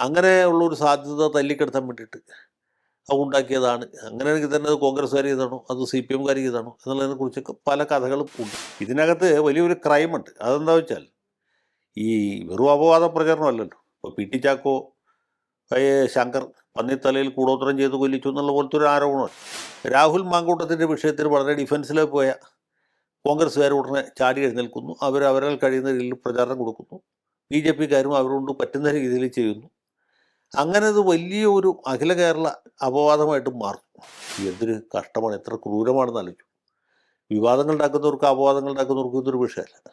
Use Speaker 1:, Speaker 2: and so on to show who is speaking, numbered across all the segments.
Speaker 1: അങ്ങനെ ഉള്ളൊരു സാധ്യത തല്ലിക്കെടുത്താൻ വേണ്ടിയിട്ട് അത് ഉണ്ടാക്കിയതാണ്. അങ്ങനെയാണെങ്കിൽ തന്നെ അത് കോൺഗ്രസ്സുകാർ ചെയ്താണോ? അത് സി പി എംകാർ ചെയ്താണോ? എന്നുള്ളതിനെ കുറിച്ചൊക്കെ പല കഥകളും ഉണ്ട്. ഇതിനകത്ത് വലിയൊരു ക്രൈമുണ്ട് അതെന്താ വെച്ചാൽ ഈ വെറും അപവാദ പ്രചരണമല്ലല്ലോ. ഇപ്പോൾ പി ടി ചാക്കോ ശങ്കർ പന്നിത്തലയിൽ കൂടോത്രം ചെയ്ത് കൊല്ലിച്ചു എന്നുള്ള പോലത്തെ ഒരു ആരോപണമാണ്. രാഹുൽ മാങ്കൂട്ടത്തിന്റെ വിഷയത്തിൽ വളരെ ഡിഫൻസിലേക്ക് പോയ കോൺഗ്രസ്സുകാർ ഉടനെ ചാടി എഴുന്നേൽക്കുന്നു. അവർ അവരാൽ കഴിയുന്ന രീതിയിൽ പ്രചാരണം കൊടുക്കുന്നു. ബി ജെ പിക്കാരും അവരോട് പറ്റുന്ന രീതിയിൽ ചെയ്യുന്നു. അങ്ങനെ അത് വലിയ ഒരു അഖില കേരള അപവാദമായിട്ട് മാറും. എന്തൊരു കഷ്ടമാണ് എത്ര ക്രൂരമാണെന്ന് ആലോചിച്ചു വിവാദങ്ങൾ ഉണ്ടാക്കുന്നവർക്ക് അപവാദങ്ങൾ ഉണ്ടാക്കുന്നവർക്കും ഇതൊരു വിഷയമല്ല.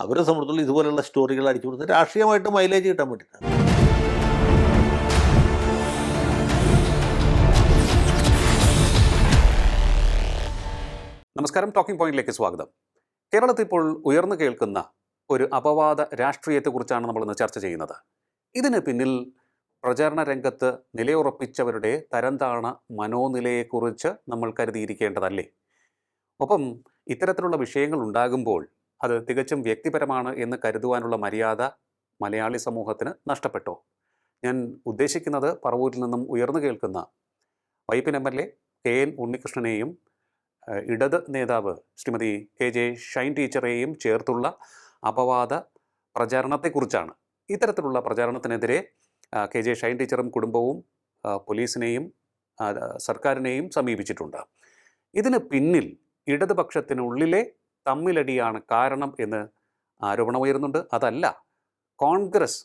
Speaker 1: അവരെ സംബന്ധിച്ചുള്ള ഇതുപോലെയുള്ള സ്റ്റോറികൾ അടിച്ചു കൊടുത്ത് രാഷ്ട്രീയമായിട്ട് മൈലേജ് കിട്ടാൻ വേണ്ടിയിട്ടാണ്
Speaker 2: നമസ്കാരം. ടോക്കിംഗ് പോയിന്റിലേക്ക് സ്വാഗതം. കേരളത്തിൽ ഇപ്പോൾ ഉയർന്നു കേൾക്കുന്ന ഒരു അപവാദ രാഷ്ട്രീയത്തെക്കുറിച്ചാണ് നമ്മൾ ഇന്ന് ചർച്ച ചെയ്യുന്നത്. ഇതിന് പിന്നിൽ പ്രചാരണ രംഗത്ത് നിലയുറപ്പിച്ചവരുടെ തരംതാണ മനോനിലയെക്കുറിച്ച് നമ്മൾ കരുതിയിരിക്കേണ്ടതല്ലേ? ഒപ്പം ഇത്തരത്തിലുള്ള വിഷയങ്ങൾ ഉണ്ടാകുമ്പോൾ അത് തികച്ചും വ്യക്തിപരമാണ് എന്ന് കരുതുവാനുള്ള മര്യാദ മലയാളി സമൂഹത്തിന് നഷ്ടപ്പെട്ടോ? ഞാൻ ഉദ്ദേശിക്കുന്നത് പറവൂരിൽ നിന്നും ഉയർന്നു കേൾക്കുന്ന Vypin M L A K N ഉണ്ണികൃഷ്ണനെയും ഇടത് നേതാവ് ശ്രീമതി കെ ജെ ഷൈൻ ടീച്ചറെയും ചേർത്തുള്ള അപവാദ പ്രചാരണത്തെക്കുറിച്ചാണ്. ഇത്തരത്തിലുള്ള പ്രചാരണത്തിനെതിരെ കെ ജെ ഷൈൻ ടീച്ചറും കുടുംബവും പോലീസിനെയും സർക്കാരിനെയും സമീപിച്ചിട്ടുണ്ട്. ഇതിന് പിന്നിൽ ഇടതുപക്ഷത്തിനുള്ളിലെ തമ്മിലടിയാണ് കാരണം എന്ന് ആരോപണമുയരുന്നുണ്ട് അതല്ല കോൺഗ്രസ്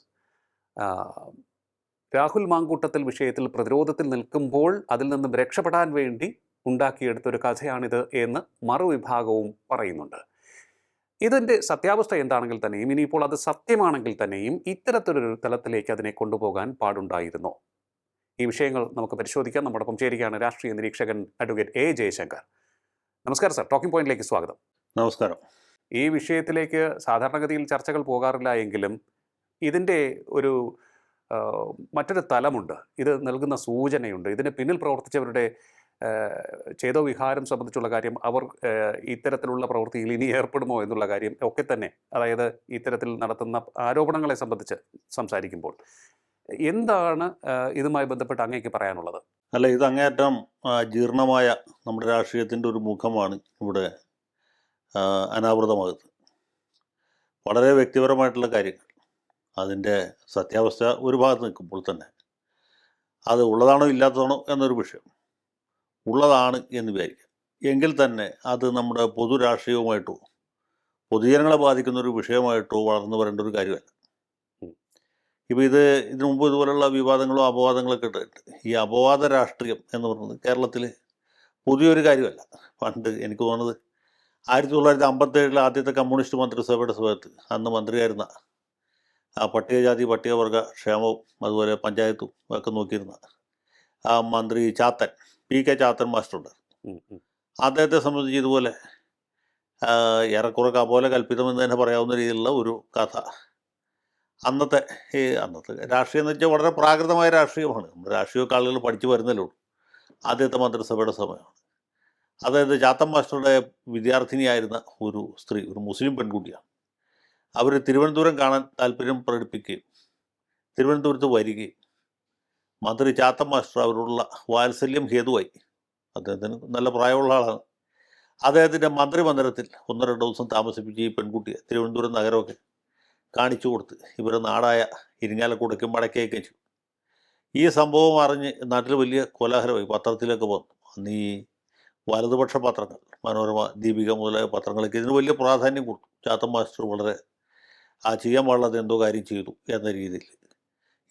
Speaker 2: രാഹുൽ മാങ്കൂട്ടത്തിൽ വിഷയത്തിൽ പ്രതിരോധത്തിൽ നിൽക്കുമ്പോൾ അതിൽ നിന്നും രക്ഷപ്പെടാൻ വേണ്ടി ഉണ്ടാക്കിയെടുത്തൊരു കഥയാണിത് എന്ന് മറുവിഭാഗവും പറയുന്നുണ്ട്. ഇതിന്റെ സത്യാവസ്ഥ എന്താണെങ്കിൽ തന്നെയും ഇനിയിപ്പോൾ അത് സത്യമാണെങ്കിൽ തന്നെയും ഇത്തരത്തിലൊരു തലത്തിലേക്ക് അതിനെ കൊണ്ടുപോകാൻ പാടുണ്ടായിരുന്നു. ഈ വിഷയങ്ങൾ നമുക്ക് പരിശോധിക്കാം. നമ്മോടൊപ്പം ചേരുകയാണ് രാഷ്ട്രീയ നിരീക്ഷകൻ അഡ്വക്കേറ്റ് എ ജയശങ്കർ. നമസ്കാരം സർ. ടോക്കിംഗ് പോയിന്റിലേക്ക് സ്വാഗതം.
Speaker 1: നമസ്കാരം.
Speaker 2: ഈ വിഷയത്തിലേക്ക് സാധാരണഗതിയിൽ ചർച്ചകൾ പോകാറില്ല എങ്കിലും ഇതിന്റെ ഒരു മറ്റൊരു തലമുണ്ട്. ഇത് നൽകുന്ന സൂചനയുണ്ട്. ഇതിന് പിന്നിൽ പ്രവർത്തിച്ചവരുടെ ചേതോ വിഹാരം സംബന്ധിച്ചുള്ള കാര്യം അവർ ഇത്തരത്തിലുള്ള പ്രവൃത്തിയിൽ ഇനി ഏർപ്പെടുമോ എന്നുള്ള കാര്യം ഒക്കെ തന്നെ അതായത് ഇത്തരത്തിൽ നടത്തുന്ന ആരോപണങ്ങളെ സംബന്ധിച്ച് സംസാരിക്കുമ്പോൾ. എന്താണ് ഇതുമായി ബന്ധപ്പെട്ട് അങ്ങേക്ക് പറയാനുള്ളത്?
Speaker 1: അല്ല ഇത് അങ്ങേയറ്റം ജീർണമായ നമ്മുടെ രാഷ്ട്രീയത്തിന്റെ ഒരു മുഖമാണ് ഇവിടെ അനാവൃതമാകുന്നത്. വളരെ വ്യക്തിപരമായിട്ടുള്ള കാര്യങ്ങൾ. അതിന്റെ സത്യാവസ്ഥ ഒരു ഭാഗത്ത് നിൽക്കുമ്പോൾ തന്നെ. അത് ഉള്ളതാണോ ഇല്ലാത്തതാണോ എന്നൊരു വിഷയം. ഉള്ളതാണ് എന്ന് വിചാരിക്കാം. എങ്കിൽ തന്നെ അത് നമ്മുടെ പൊതു രാഷ്ട്രീയവുമായിട്ടോ പൊതുജനങ്ങളെ ബാധിക്കുന്ന ഒരു വിഷയമായിട്ടോ വളർന്നു വരേണ്ട ഒരു കാര്യമല്ല. ഇപ്പോൾ ഇത് ഇതിനു മുമ്പ് ഇതുപോലുള്ള വിവാദങ്ങളോ അപവാദങ്ങളൊക്കെ ഇട്ടിട്ടുണ്ട്. ഈ അപവാദ രാഷ്ട്രീയം എന്ന് പറയുന്നത് കേരളത്തിൽ പുതിയൊരു കാര്യമല്ല. പണ്ട് എനിക്ക് തോന്നുന്നത് ആയിരത്തി തൊള്ളായിരത്തി അമ്പത്തേഴിലെ ആദ്യത്തെ കമ്മ്യൂണിസ്റ്റ് മന്ത്രിസഭയുടെ സമയത്ത് അന്ന് മന്ത്രിയായിരുന്ന ആ പട്ടികജാതി പട്ടികവർഗ ക്ഷേമവും അതുപോലെ പഞ്ചായത്തും ഒക്കെ നോക്കിയിരുന്ന ആ മന്ത്രി ചാത്തൻ പി കെ ചാത്തൻ മാസ്റ്ററുണ്ട്. അദ്ദേഹത്തെ സംബന്ധിച്ച് ഇതുപോലെ ഏറെക്കുറെ കപോലെ കൽപ്പിതമെന്ന് തന്നെ പറയാവുന്ന രീതിയിലുള്ള ഒരു കഥ. അന്നത്തെ ഈ അന്നത്തെ രാഷ്ട്രീയം എന്ന് വെച്ചാൽ വളരെ പ്രാകൃതമായ രാഷ്ട്രീയമാണ്. നമ്മുടെ രാഷ്ട്രീയമൊക്കെ ആളുകൾ പഠിച്ചു വരുന്നല്ലേ ഉള്ളൂ. ആദ്യത്തെ മന്ത്രിസഭയുടെ സമയമാണ്. അതായത് ചാത്തൻ മാസ്റ്ററുടെ വിദ്യാർത്ഥിനിയായിരുന്ന ഒരു സ്ത്രീ ഒരു മുസ്ലിം പെൺകുട്ടിയാണ്. അവർ തിരുവനന്തപുരം കാണാൻ താല്പര്യം പ്രകടിപ്പിക്കുകയും തിരുവനന്തപുരത്ത് വരികയും മന്ത്രി ചാത്തൻ മാസ്റ്റർ അവരോടുള്ള വാത്സല്യം ഹേതുവായി. അദ്ദേഹത്തിന് നല്ല പ്രായമുള്ള ആളാണ്. അദ്ദേഹത്തിന്റെ മന്ത്രിമന്ദിരത്തിൽ ഒന്ന് രണ്ട് ദിവസം താമസിപ്പിച്ച് ഈ പെൺകുട്ടിയെ തിരുവനന്തപുരം നഗരമൊക്കെ കാണിച്ചു കൊടുത്ത് ഇവരെ നാടായ ഇരിങ്ങാലക്കുടയ്ക്കും മടക്കയൊക്കെ ചെയ്തു. ഈ സംഭവം അറിഞ്ഞ് നാട്ടിൽ വലിയ കോലാഹലമായി പത്രത്തിലൊക്കെ വന്നു. അന്ന് ഈ വലതുപക്ഷ പത്രങ്ങൾ മനോരമ ദീപിക മുതലായ പത്രങ്ങളൊക്കെ ഇതിന് വലിയ പ്രാധാന്യം കൊടുത്തു. ചാത്തൻ മാസ്റ്റർ വളരെ ആ ചെയ്യാൻ പാടുള്ളത് എന്തോ കാര്യം ചെയ്തു എന്ന രീതിയിൽ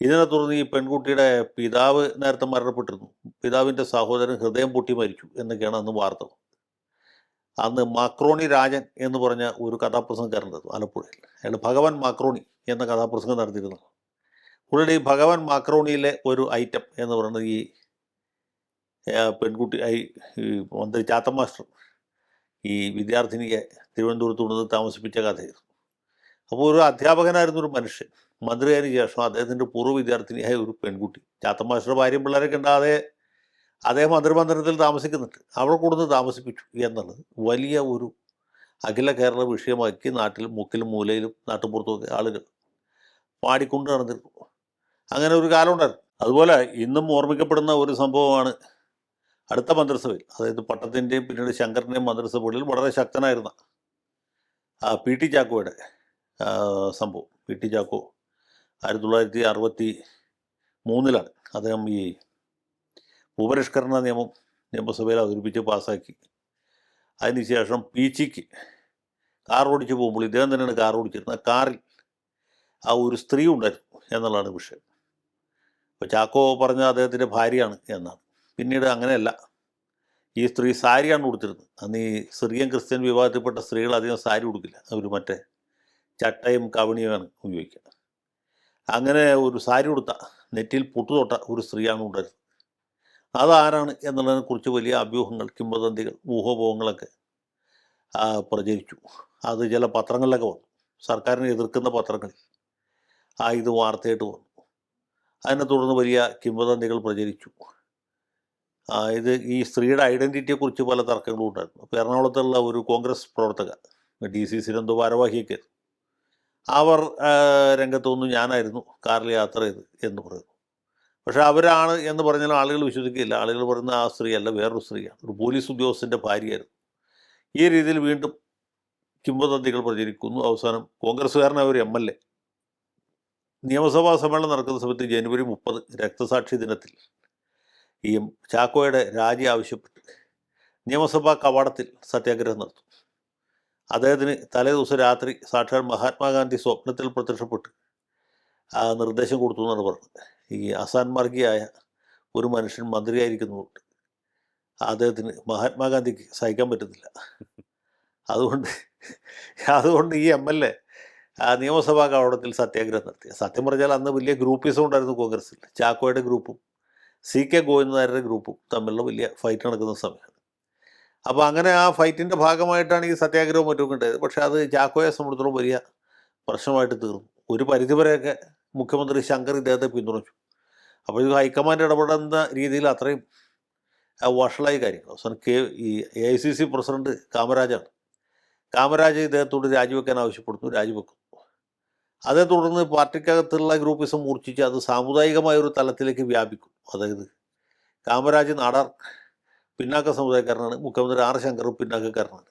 Speaker 1: ഇതിനെ തുടർന്ന് ഈ പെൺകുട്ടിയുടെ പിതാവ് നേരത്തെ മരണപ്പെട്ടിരുന്നു. പിതാവിന്റെ സഹോദരൻ ഹൃദയം പൊട്ടി മരിച്ചു എന്നൊക്കെയാണ് അന്ന് വാർത്ത. അന്ന് മാക്രോണി രാജൻ എന്ന് പറഞ്ഞ ഒരു കഥാപ്രസംഗക്കാരുണ്ടായിരുന്നു ആലപ്പുഴയിൽ. അയാൾ ഭഗവാൻ മാക്രോണി എന്ന കഥാപ്രസംഗം നടത്തിയിരുന്നു. പുള്ളിയുടെ ഈ ഭഗവാൻ മാക്രോണിയിലെ ഒരു ഐറ്റം എന്ന് പറയുന്നത് ഈ പെൺകുട്ടി ഈ മന്ത്രി ചാത്ത മാസ്റ്റർ ഈ വിദ്യാർത്ഥിനിയെ തിരുവനന്തപുരത്ത് കൊണ്ടുവന്ന് താമസിപ്പിച്ച കഥയായിരുന്നു. അപ്പോൾ ഒരു അധ്യാപകനായിരുന്നു ഒരു മനുഷ്യൻ മന്ത്രിയായതിനു ശേഷം അദ്ദേഹത്തിന്റെ പൂർവ വിദ്യാർത്ഥിനിയായ ഒരു പെൺകുട്ടി. ചാത്തൻ മാസ്റ്ററുടെ ഭാര്യയും പിള്ളേരൊക്കെ ഉണ്ടാതെ അതേ മന്ത്രിമന്ദിരത്തിൽ താമസിക്കുന്നുണ്ട്. അവിടെ കൊടുത്ത് താമസിപ്പിച്ചു എന്നുള്ളത് വലിയ ഒരു അഖില കേരള വിഷയമാക്കി നാട്ടിൽ മുക്കിലും മൂലയിലും നാട്ടുപുറത്തുമൊക്കെ ആളുകൾ പാടിക്കൊണ്ട് നടന്നിരുന്നു. അങ്ങനെ ഒരു കാലമുണ്ടായിരുന്നു അതുപോലെ ഇന്നും ഓർമ്മിക്കപ്പെടുന്ന ഒരു സംഭവമാണ് അടുത്ത മന്ത്രിസഭയിൽ അതായത് പട്ടത്തിന്റെയും പിന്നീട് ശങ്കറിന്റെയും മന്ത്രിസഭകളിൽ വളരെ ശക്തനായിരുന്ന പി ടി ചാക്കോയുടെ സംഭവം. പി ടി ചാക്കോ ആയിരത്തി തൊള്ളായിരത്തി അറുപത്തി മൂന്നിലാണ് അദ്ദേഹം ഈ ഭൂപരിഷ്കരണ നിയമം നിയമസഭയിൽ അവതരിപ്പിച്ച് പാസ്സാക്കി. അതിനുശേഷം പീച്ചിക്ക് കാർ ഓടിച്ച് പോകുമ്പോൾ ഇദ്ദേഹം തന്നെയാണ് കാർ ഓടിച്ചിരുന്നത് കാറിൽ ആ ഒരു സ്ത്രീ ഉണ്ടായിരുന്നു എന്നുള്ളതാണ് വിഷയം. അപ്പോൾ ചാക്കോ പറഞ്ഞ അദ്ദേഹത്തിന്റെ ഭാര്യയാണ് എന്നാണ്. പിന്നീട് അങ്ങനെയല്ല. ഈ സ്ത്രീ സാരിയാണ് കൊടുത്തിരുന്നത് അന്ന് ഈ സിറിയൻ ക്രിസ്ത്യൻ വിഭാഗത്തിൽപ്പെട്ട സ്ത്രീകൾ അധികം സാരി കൊടുക്കില്ല അവർ മറ്റേ ചട്ടയും കവണിയുമാണ് ഉപയോഗിക്കുക അങ്ങനെ ഒരു സാരി കൊടുത്ത നെറ്റിയിൽ പൊട്ടുതൊട്ട ഒരു സ്ത്രീയാണ് ഉണ്ടായിരുന്നത് അതാരാണ് എന്നുള്ളതിനെക്കുറിച്ച് വലിയ അഭ്യൂഹങ്ങൾ കിംവദന്തികൾ ഊഹോപോഹങ്ങളൊക്കെ പ്രചരിച്ചു. അത് ചില പത്രങ്ങളിലൊക്കെ വന്നു. സർക്കാരിനെ എതിർക്കുന്ന പത്രങ്ങളിൽ ആ ഇത് വാർത്തയായിട്ട് വന്നു. അതിനെ തുടർന്ന് വലിയ കിംവദന്തികൾ പ്രചരിച്ചു. ഇത് ഈ സ്ത്രീയുടെ ഐഡന്റിറ്റിയെക്കുറിച്ച് പല തർക്കങ്ങളും ഉണ്ടായിരുന്നു. അപ്പോൾ എറണാകുളത്തുള്ള ഒരു കോൺഗ്രസ് പ്രവർത്തക ഡി സി സിനെന്തോ ഭാരവാഹിയൊക്കെ അവർ രംഗത്ത് വന്നു. ഞാനായിരുന്നു കാറിൽ യാത്ര ചെയ്ത് എന്ന് പറയുന്നു. പക്ഷേ അവരാണ് എന്ന് പറഞ്ഞാൽ ആളുകൾ വിശ്വസിക്കില്ല. ആളുകൾ പറയുന്ന ആ സ്ത്രീയല്ല വേറൊരു സ്ത്രീയാണ്. ഒരു പോലീസ് ഉദ്യോഗസ്ഥന്റെ ഭാര്യയായിരുന്നു. ഈ രീതിയിൽ വീണ്ടും കിംവദന്തികൾ പ്രചരിക്കുന്നു. അവസാനം കോൺഗ്രസ്സുകാരനായ ഒരു എം എൽ എ. നിയമസഭാ സമ്മേളനം നടക്കുന്ന സമയത്ത് ജനുവരി മുപ്പത് രക്തസാക്ഷി ദിനത്തിൽ ഈ ചാക്കോയുടെ രാജി ആവശ്യപ്പെട്ട് നിയമസഭാ കവാടത്തിൽ സത്യാഗ്രഹം നടത്തും. അദ്ദേഹത്തിന് തലേ ദിവസം രാത്രി സാക്ഷാൽ മഹാത്മാഗാന്ധി സ്വപ്നത്തിൽ പ്രത്യക്ഷപ്പെട്ട് ആ നിർദ്ദേശം കൊടുത്തു എന്നാണ് പറഞ്ഞത്. ഈ അസാൻമാർഗിയായ ഒരു മനുഷ്യൻ മന്ത്രിയായിരിക്കുന്നതുകൊണ്ട് അദ്ദേഹത്തിന് മഹാത്മാഗാന്ധിക്ക് സഹിക്കാൻ പറ്റുന്നില്ല. അതുകൊണ്ട് അതുകൊണ്ട് ഈ എം എൽ എ നിയമസഭാ കവാടത്തിൽ സത്യാഗ്രഹം നടത്തി. സത്യം പറഞ്ഞാൽ അന്ന് വലിയ ഗ്രൂപ്പിസം ഉണ്ടായിരുന്നു കോൺഗ്രസിൽ ചാക്കോയുടെ ഗ്രൂപ്പും സി കെ ഗോവിന്ദനായരുടെ ഗ്രൂപ്പും തമ്മിലുള്ള വലിയ ഫൈറ്റ് നടക്കുന്ന സമയമാണ് അപ്പോൾ അങ്ങനെ ആ ഫൈറ്റിന്റെ ഭാഗമായിട്ടാണ് ഈ സത്യാഗ്രഹവും മറ്റും ഉണ്ടായത്. പക്ഷേ അത് ചാക്കോയെ സംബന്ധിച്ചിടത്തോളം വലിയ പ്രശ്നമായിട്ട് തീർന്നു. ഒരു പരിധിവരെയൊക്കെ മുഖ്യമന്ത്രി ശങ്കർ ഇദ്ദേഹത്തെ പിന്തുണച്ചു. അപ്പോൾ ഇത് ഹൈക്കമാൻഡ് ഇടപെടുന്ന രീതിയിൽ അത്രയും വഷളായി കാര്യങ്ങൾ. അവസാനം കെ ഈ A I C C president കാമരാജാണ്. Kamaraj ഇദ്ദേഹത്തോട് രാജിവെക്കാൻ ആവശ്യപ്പെടുന്നു. രാജിവെക്കുന്നു. അതേ തുടർന്ന് പാർട്ടിക്കകത്തുള്ള ഗ്രൂപ്പിസം മൂർച്ഛിച്ച് അത് സാമുദായികമായ ഒരു തലത്തിലേക്ക് വ്യാപിക്കും. അതായത് കാമരാജ് നാടാർ പിന്നാക്ക സമുദായക്കാരനാണ് മുഖ്യമന്ത്രി ആർ ശങ്കറും പിന്നാക്കക്കാരനാണ്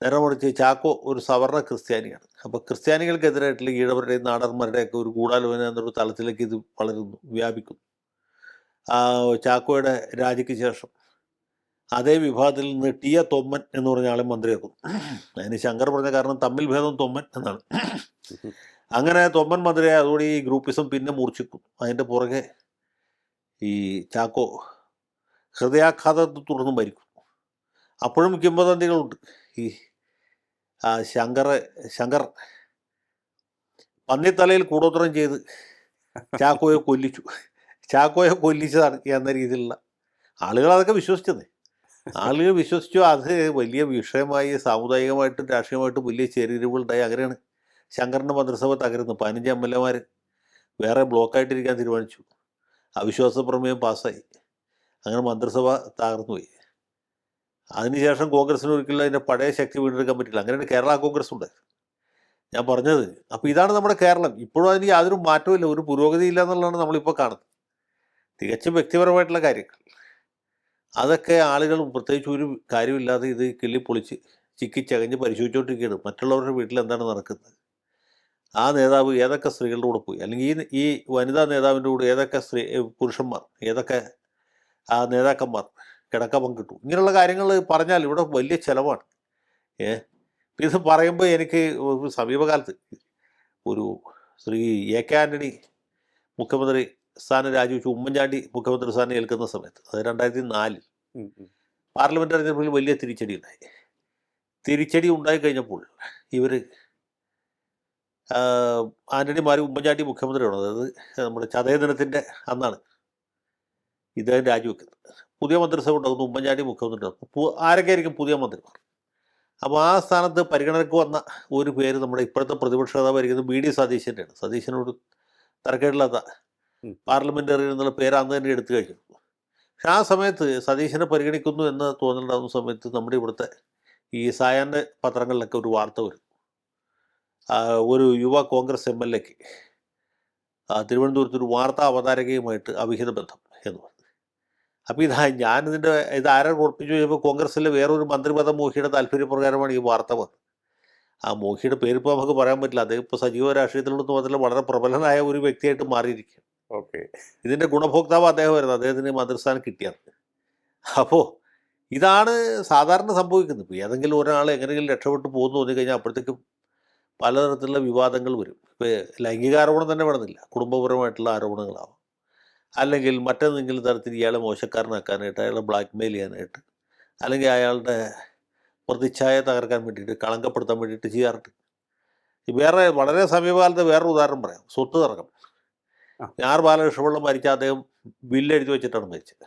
Speaker 1: നേരെ മറിച്ച് ചാക്കോ ഒരു സവർണ ക്രിസ്ത്യാനിയാണ്. അപ്പോൾ ക്രിസ്ത്യാനികൾക്കെതിരായിട്ടുള്ള ഈഴവരുടെയും നാടന്മാരുടെയൊക്കെ ഒരു ഗൂഢാലോചന എന്നൊരു തലത്തിലേക്ക് ഇത് വളരുന്നു വ്യാപിക്കുന്നു. ചാക്കോയുടെ രാജിക്ക് ശേഷം അതേ വിഭാഗത്തിൽ നിന്ന് ടി എ തൊമ്മൻ എന്ന് പറഞ്ഞ ആളെ മന്ത്രിയാക്കുന്നു. അതിന് ശങ്കർ പറഞ്ഞ കാരണം തമ്മിൽ ഭേദം തൊമ്മൻ എന്നാണ്. അങ്ങനെ തൊമ്മൻ മന്ത്രിയായ അതോടെ ഈ ഗ്രൂപ്പിസം പിന്നെ മൂർച്ഛിക്കും അതിന്റെ പുറകെ ഈ ചാക്കോ ഹൃദയാഘാതത്തെ തുടർന്ന് മരിക്കും. അപ്പോഴും കിംവദന്തികളുണ്ട്. ഈ ശങ്കർ ശങ്കർ പന്നിത്തലയിൽ കൂടോത്രം ചെയ്ത് ചാക്കോയെ കൊല്ലിച്ചു. ചാക്കോയെ കൊല്ലിച്ചതാണ് എന്ന രീതിയിലുള്ള ആളുകൾ അതൊക്കെ വിശ്വസിച്ചത്. ആളുകൾ വിശ്വസിച്ചു അത് വലിയ വിഷയമായി സാമുദായികമായിട്ടും രാഷ്ട്രീയമായിട്ടും വലിയ ചേരിതിരിവുകളുണ്ടായി. അങ്ങനെയാണ് ശങ്കറിന്റെ മന്ത്രിസഭ തകരുന്നത്. പതിനഞ്ച് എം എൽ എമാർ വേറെ ബ്ലോക്കായിട്ടിരിക്കാൻ തീരുമാനിച്ചു. അവിശ്വാസ പ്രമേയം പാസ്സായി. അങ്ങനെ മന്ത്രിസഭ തകർന്നുപോയി. അതിനുശേഷം കോൺഗ്രസിന് ഒരിക്കലും അതിന്റെ പഴയ ശക്തി വീണ്ടെടുക്കാൻ പറ്റില്ല. അങ്ങനെയാണ് കേരള കോൺഗ്രസ് ഉണ്ട്. ഞാൻ പറഞ്ഞത്. അപ്പോൾ ഇതാണ് നമ്മുടെ കേരളം. ഇപ്പോഴും അതിന് യാതൊരു മാറ്റവും ഒരു പുരോഗതി ഇല്ല എന്നുള്ളതാണ് നമ്മളിപ്പോൾ കാണുന്നത്. തികച്ചും വ്യക്തിപരമായിട്ടുള്ള കാര്യങ്ങൾ. അതൊക്കെ ആളുകൾ പ്രത്യേകിച്ച് ഒരു കാര്യമില്ലാതെ ഇത് കിള്ളി പൊളിച്ച് ചിക്കി ചകഞ്ഞ് പരിശോധിച്ചുകൊണ്ടിരിക്കുകയാണ്. മറ്റുള്ളവരുടെ വീട്ടിൽ എന്താണ് നടക്കുന്നത്? ആ നേതാവ് ഏതൊക്കെ സ്ത്രീകളുടെ കൂടെ പോയി? അല്ലെങ്കിൽ ഈ ഈ വനിതാ നേതാവിന്റെ കൂടെ ഏതൊക്കെ സ്ത്രീ പുരുഷന്മാർ ഏതൊക്കെ ആ നേതാക്കന്മാർ കിടക്ക പങ്കിട്ടു ഇങ്ങനെയുള്ള കാര്യങ്ങൾ പറഞ്ഞാൽ ഇവിടെ വലിയ ചിലവാണ്. ഏ? ഇത് പറയുമ്പോൾ എനിക്ക് സമീപകാലത്ത് ഒരു ശ്രീ എ കെ ആന്റണി മുഖ്യമന്ത്രി സ്ഥാനം രാജിവെച്ചു. ഉമ്മൻചാണ്ടി മുഖ്യമന്ത്രി സ്ഥാനം ഏൽക്കുന്ന സമയത്ത് അത് രണ്ടായിരത്തി നാലിൽ
Speaker 2: പാർലമെന്റ്.
Speaker 1: പാർലമെന്റ് തെരഞ്ഞെടുപ്പിൽ വലിയ തിരിച്ചടി ഉണ്ടായി. തിരിച്ചടി ഉണ്ടായി കഴിഞ്ഞപ്പോൾ ഇവർ മാറി ഉമ്മൻചാണ്ടി മുഖ്യമന്ത്രിയാണ്. അതായത് നമ്മുടെ ചതയ ദിനത്തിന്റെ അന്നാണ്. ഇദ്ദേഹം രാജിവെക്കുന്നത് പുതിയ മന്ത്രിസഭ ഉണ്ടാകുന്നു ഉമ്മൻചാണ്ടി മുഖ്യമന്ത്രി ഉണ്ടാകുന്നു ആരൊക്കെ ആയിരിക്കും പുതിയ മന്ത്രിമാർ? അപ്പോൾ ആ സ്ഥാനത്ത് പരിഗണനയ്ക്ക് വന്ന ഒരു പേര് നമ്മുടെ ഇപ്പോഴത്തെ പ്രതിപക്ഷ നേതാവായിരിക്കുന്നത് ബി ഡി സതീശന്റെയാണ് സതീശനോട് തരക്കേടില്ലാത്ത
Speaker 2: ഉം.
Speaker 1: നിന്നുള്ള പേര് അന്ന് തന്നെ എടുത്തു കഴിഞ്ഞു പക്ഷെ ആ സമയത്ത് സതീശനെ പരിഗണിക്കുന്നു എന്ന് തോന്നലുണ്ടാകുന്ന സമയത്ത് നമ്മുടെ ഇവിടുത്തെ ഈ സായാന്റെ പത്രങ്ങളിലൊക്കെ ഒരു വാർത്ത വരും. ഒരു യുവ കോൺഗ്രസ് എം എൽ എക്ക് തിരുവനന്തപുരത്ത് ഒരു വാർത്താ അവതാരകയുമായിട്ട് അവിഹിത ബന്ധം എന്ന് പറഞ്ഞു അപ്പോൾ ഇതാ ഞാനിതിന്റെ ഇത് ആരെ ഉറപ്പിച്ചു കഴിഞ്ഞപ്പോൾ കോൺഗ്രസ്സിലെ വേറൊരു മന്ത്രിപദം മോഹിയുടെ താല്പര്യപ്രകാരമാണ് ഈ വാർത്ത വന്നത്. ആ മോഹിയുടെ പേരിപ്പോൾ നമുക്ക് പറയാൻ പറ്റില്ല. അദ്ദേഹം ഇപ്പോൾ സജീവ രാഷ്ട്രീയത്തിലുള്ള മാത്രമല്ല വളരെ പ്രബലനായ ഒരു വ്യക്തിയായിട്ട് മാറിയിരിക്കും
Speaker 2: ഓക്കെ.
Speaker 1: ഇതിന്റെ ഗുണഭോക്താവ് അദ്ദേഹമായിരുന്നു അദ്ദേഹത്തിന് മന്ത്രിസ്ഥാനം കിട്ടിയത്. അപ്പോൾ ഇതാണ് സാധാരണ സംഭവിക്കുന്നത്. ഇപ്പോൾ ഏതെങ്കിലും ഒരാൾ എങ്ങനെയെങ്കിലും രക്ഷപ്പെട്ടു പോകുന്നു തോന്നി കഴിഞ്ഞാൽ അപ്പോഴത്തേക്കും പലതരത്തിലുള്ള വിവാദങ്ങൾ വരും. ഇപ്പോൾ ലൈംഗികാരോപണം തന്നെ വേണമെന്നില്ല. കുടുംബപരമായിട്ടുള്ള ആരോപണങ്ങളാവാം. അല്ലെങ്കിൽ മറ്റേതെങ്കിലും തരത്തിൽ ഇയാളെ മോശക്കാരനാക്കാനായിട്ട് അയാളെ ബ്ലാക്ക്മെയിൽ ചെയ്യാനായിട്ട് അല്ലെങ്കിൽ അയാളുടെ പ്രതിച്ഛായ തകർക്കാൻ വേണ്ടിയിട്ട് കളങ്കപ്പെടുത്താൻ വേണ്ടിയിട്ട് ചെയ്യാറുണ്ട്. വേറെ വളരെ സമീപകാലത്ത് വേറൊരു ഉദാഹരണം പറയാം. സ്വത്ത് തർക്കം. ആർ ബാലകൃഷ്ണപിള്ള മരിച്ച അദ്ദേഹം ബില്ലെഴുതി വെച്ചിട്ടാണ് മരിച്ചത്.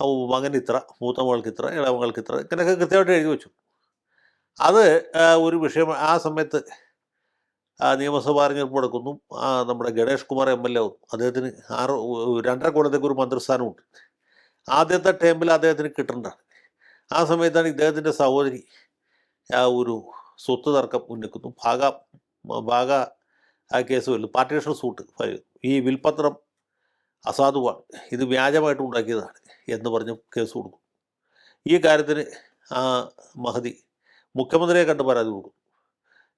Speaker 1: അപ്പോൾ മകൻ ഇത്ര മൂത്ത മകൾക്ക് ഇത്ര ഇളമകൾക്ക് ഇത്ര ഇങ്ങനെയൊക്കെ കൃത്യമായിട്ട് എഴുതി വെച്ചു. അത് ഒരു വിഷയം ആ സമയത്ത് നിയമസഭാ തെരഞ്ഞെടുപ്പ് നടക്കുന്നു. നമ്മുടെ Ganesh Kumar M L A അദ്ദേഹത്തിന് ആറ് രണ്ടര കൊല്ലത്തേക്ക് ഒരു മന്ത്രിസ്ഥാനമുണ്ട്. ആദ്യത്തെ ടേമിൽ അദ്ദേഹത്തിന് കിട്ടേണ്ടതാണ് ആ സമയത്താണ് ഇദ്ദേഹത്തിന്റെ സഹോദരി ആ ഒരു സ്വത്ത് തർക്കം ഉന്നയിക്കുന്നു. ഭാഗ ഭാഗ ആ കേസ് വരുന്നു പാർട്ടീഷൻ സൂട്ട് ഈ വിൽപത്രം അസാധുവാണ്. ഇത് വ്യാജമായിട്ട് ഉണ്ടാക്കിയതാണ് എന്ന് പറഞ്ഞ് കേസ് കൊടുക്കും. ഈ കാര്യത്തിന് ആ മഹതി മുഖ്യമന്ത്രിയെ കണ്ട് പരാതി കൊടുക്കും.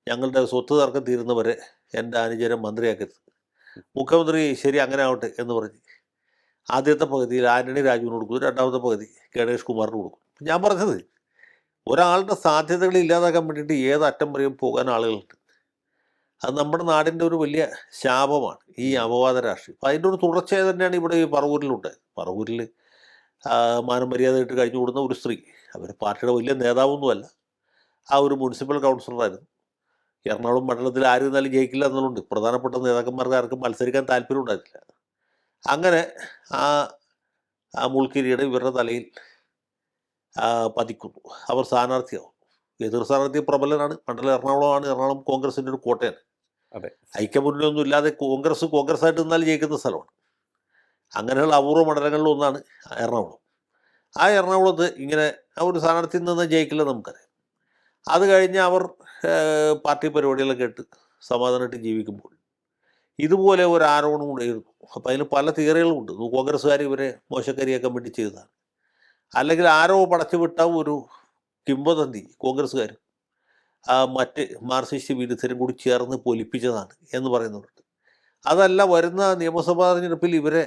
Speaker 1: ഞങ്ങളുടെ സ്വത്ത് തർക്കം തീരുന്നവരെ എന്റെ അനുചരം മന്ത്രിയാക്കരുത്. മുഖ്യമന്ത്രി ശരി അങ്ങനെ ആവട്ടെ എന്ന് പറഞ്ഞ് ആദ്യത്തെ പകുതിയിൽ ആന്റണി രാജുവിന് കൊടുക്കും രണ്ടാമത്തെ പകുതി ഗണേഷ് കുമാറിന് കൊടുക്കും. ഞാൻ പറഞ്ഞത് ഒരാളുടെ സാധ്യതകൾ ഇല്ലാതാക്കാൻ വേണ്ടിയിട്ട് ഏത് അറ്റം വരെയും പോകാൻ ആളുകളുണ്ട്. അത് നമ്മുടെ നാടിന്റെ ഒരു വലിയ ശാപമാണ് ഈ അപവാദ രാഷ്ട്രീയം. അപ്പം അതിന്റെ ഒരു തുടർച്ചയായി തന്നെയാണ് ഇവിടെ ഈ പറവൂരിലുണ്ട്. പറവൂരിൽ മാനം മര്യാദയായിട്ട് കഴിഞ്ഞു കൂടുന്ന ഒരു സ്ത്രീ. അവർ പാർട്ടിയുടെ വലിയ നേതാവൊന്നുമല്ല. ആ ഒരു മുനിസിപ്പൽ കൗൺസിലറായിരുന്നു. എറണാകുളം മണ്ഡലത്തിൽ ആര് എന്നാലും ജയിക്കില്ല എന്നുള്ളതുണ്ട്. പ്രധാനപ്പെട്ട നേതാക്കന്മാർക്ക് ആർക്കും മത്സരിക്കാൻ താല്പര്യം ഉണ്ടായിട്ടില്ല. അങ്ങനെ ആ ആ മുൾക്കിരിയുടെ ഇവരുടെ തലയിൽ പതിക്കുന്നു. അവർ സ്ഥാനാർത്ഥിയാവും എതിർ സ്ഥാനാർത്ഥി പ്രബലനാണ്. മണ്ഡലം എറണാകുളമാണ്. എറണാകുളം കോൺഗ്രസിന്റെ ഒരു കോട്ടയാണ്.
Speaker 2: അതെ.
Speaker 1: ഐക്യമുന്നണിയൊന്നും ഇല്ലാതെ കോൺഗ്രസ് കോൺഗ്രസ് ആയിട്ട് നിന്നാൽ ജയിക്കുന്ന സ്ഥലമാണ്. അങ്ങനെയുള്ള അപൂർവ മണ്ഡലങ്ങളിൽ ഒന്നാണ് എറണാകുളം. ആ എറണാകുളത്ത് ഇങ്ങനെ ആ ഒരു സ്ഥാനാർത്ഥി നിന്ന് ജയിക്കില്ല നമുക്കറിയാം. അത് കഴിഞ്ഞ് അവർ പാർട്ടി പരിപാടികളൊക്കെ ഇട്ട് സമാധാനമായിട്ട് ജീവിക്കുമ്പോൾ ഇതുപോലെ ഒരു ആരോപണം ഉണ്ടായിരുന്നു അപ്പം അതിന് പല തിയറികളും ഉണ്ട്. കോൺഗ്രസ്സുകാർ ഇവരെ മോശക്കാരിയാക്കാൻ വേണ്ടി ചെയ്തതാണ്. അല്ലെങ്കിൽ ആരോ പടച്ചുവിട്ട ഒരു കിംവദന്തി കോൺഗ്രസ്സുകാർ ആ മറ്റ് മാർക്സിസ്റ്റ് വിരുദ്ധരും കൂടി ചേർന്ന് പൊലിപ്പിച്ചതാണ് എന്ന് പറയുന്നവരുണ്ട് അതല്ല വരുന്ന നിയമസഭാ തെരഞ്ഞെടുപ്പിൽ ഇവരെ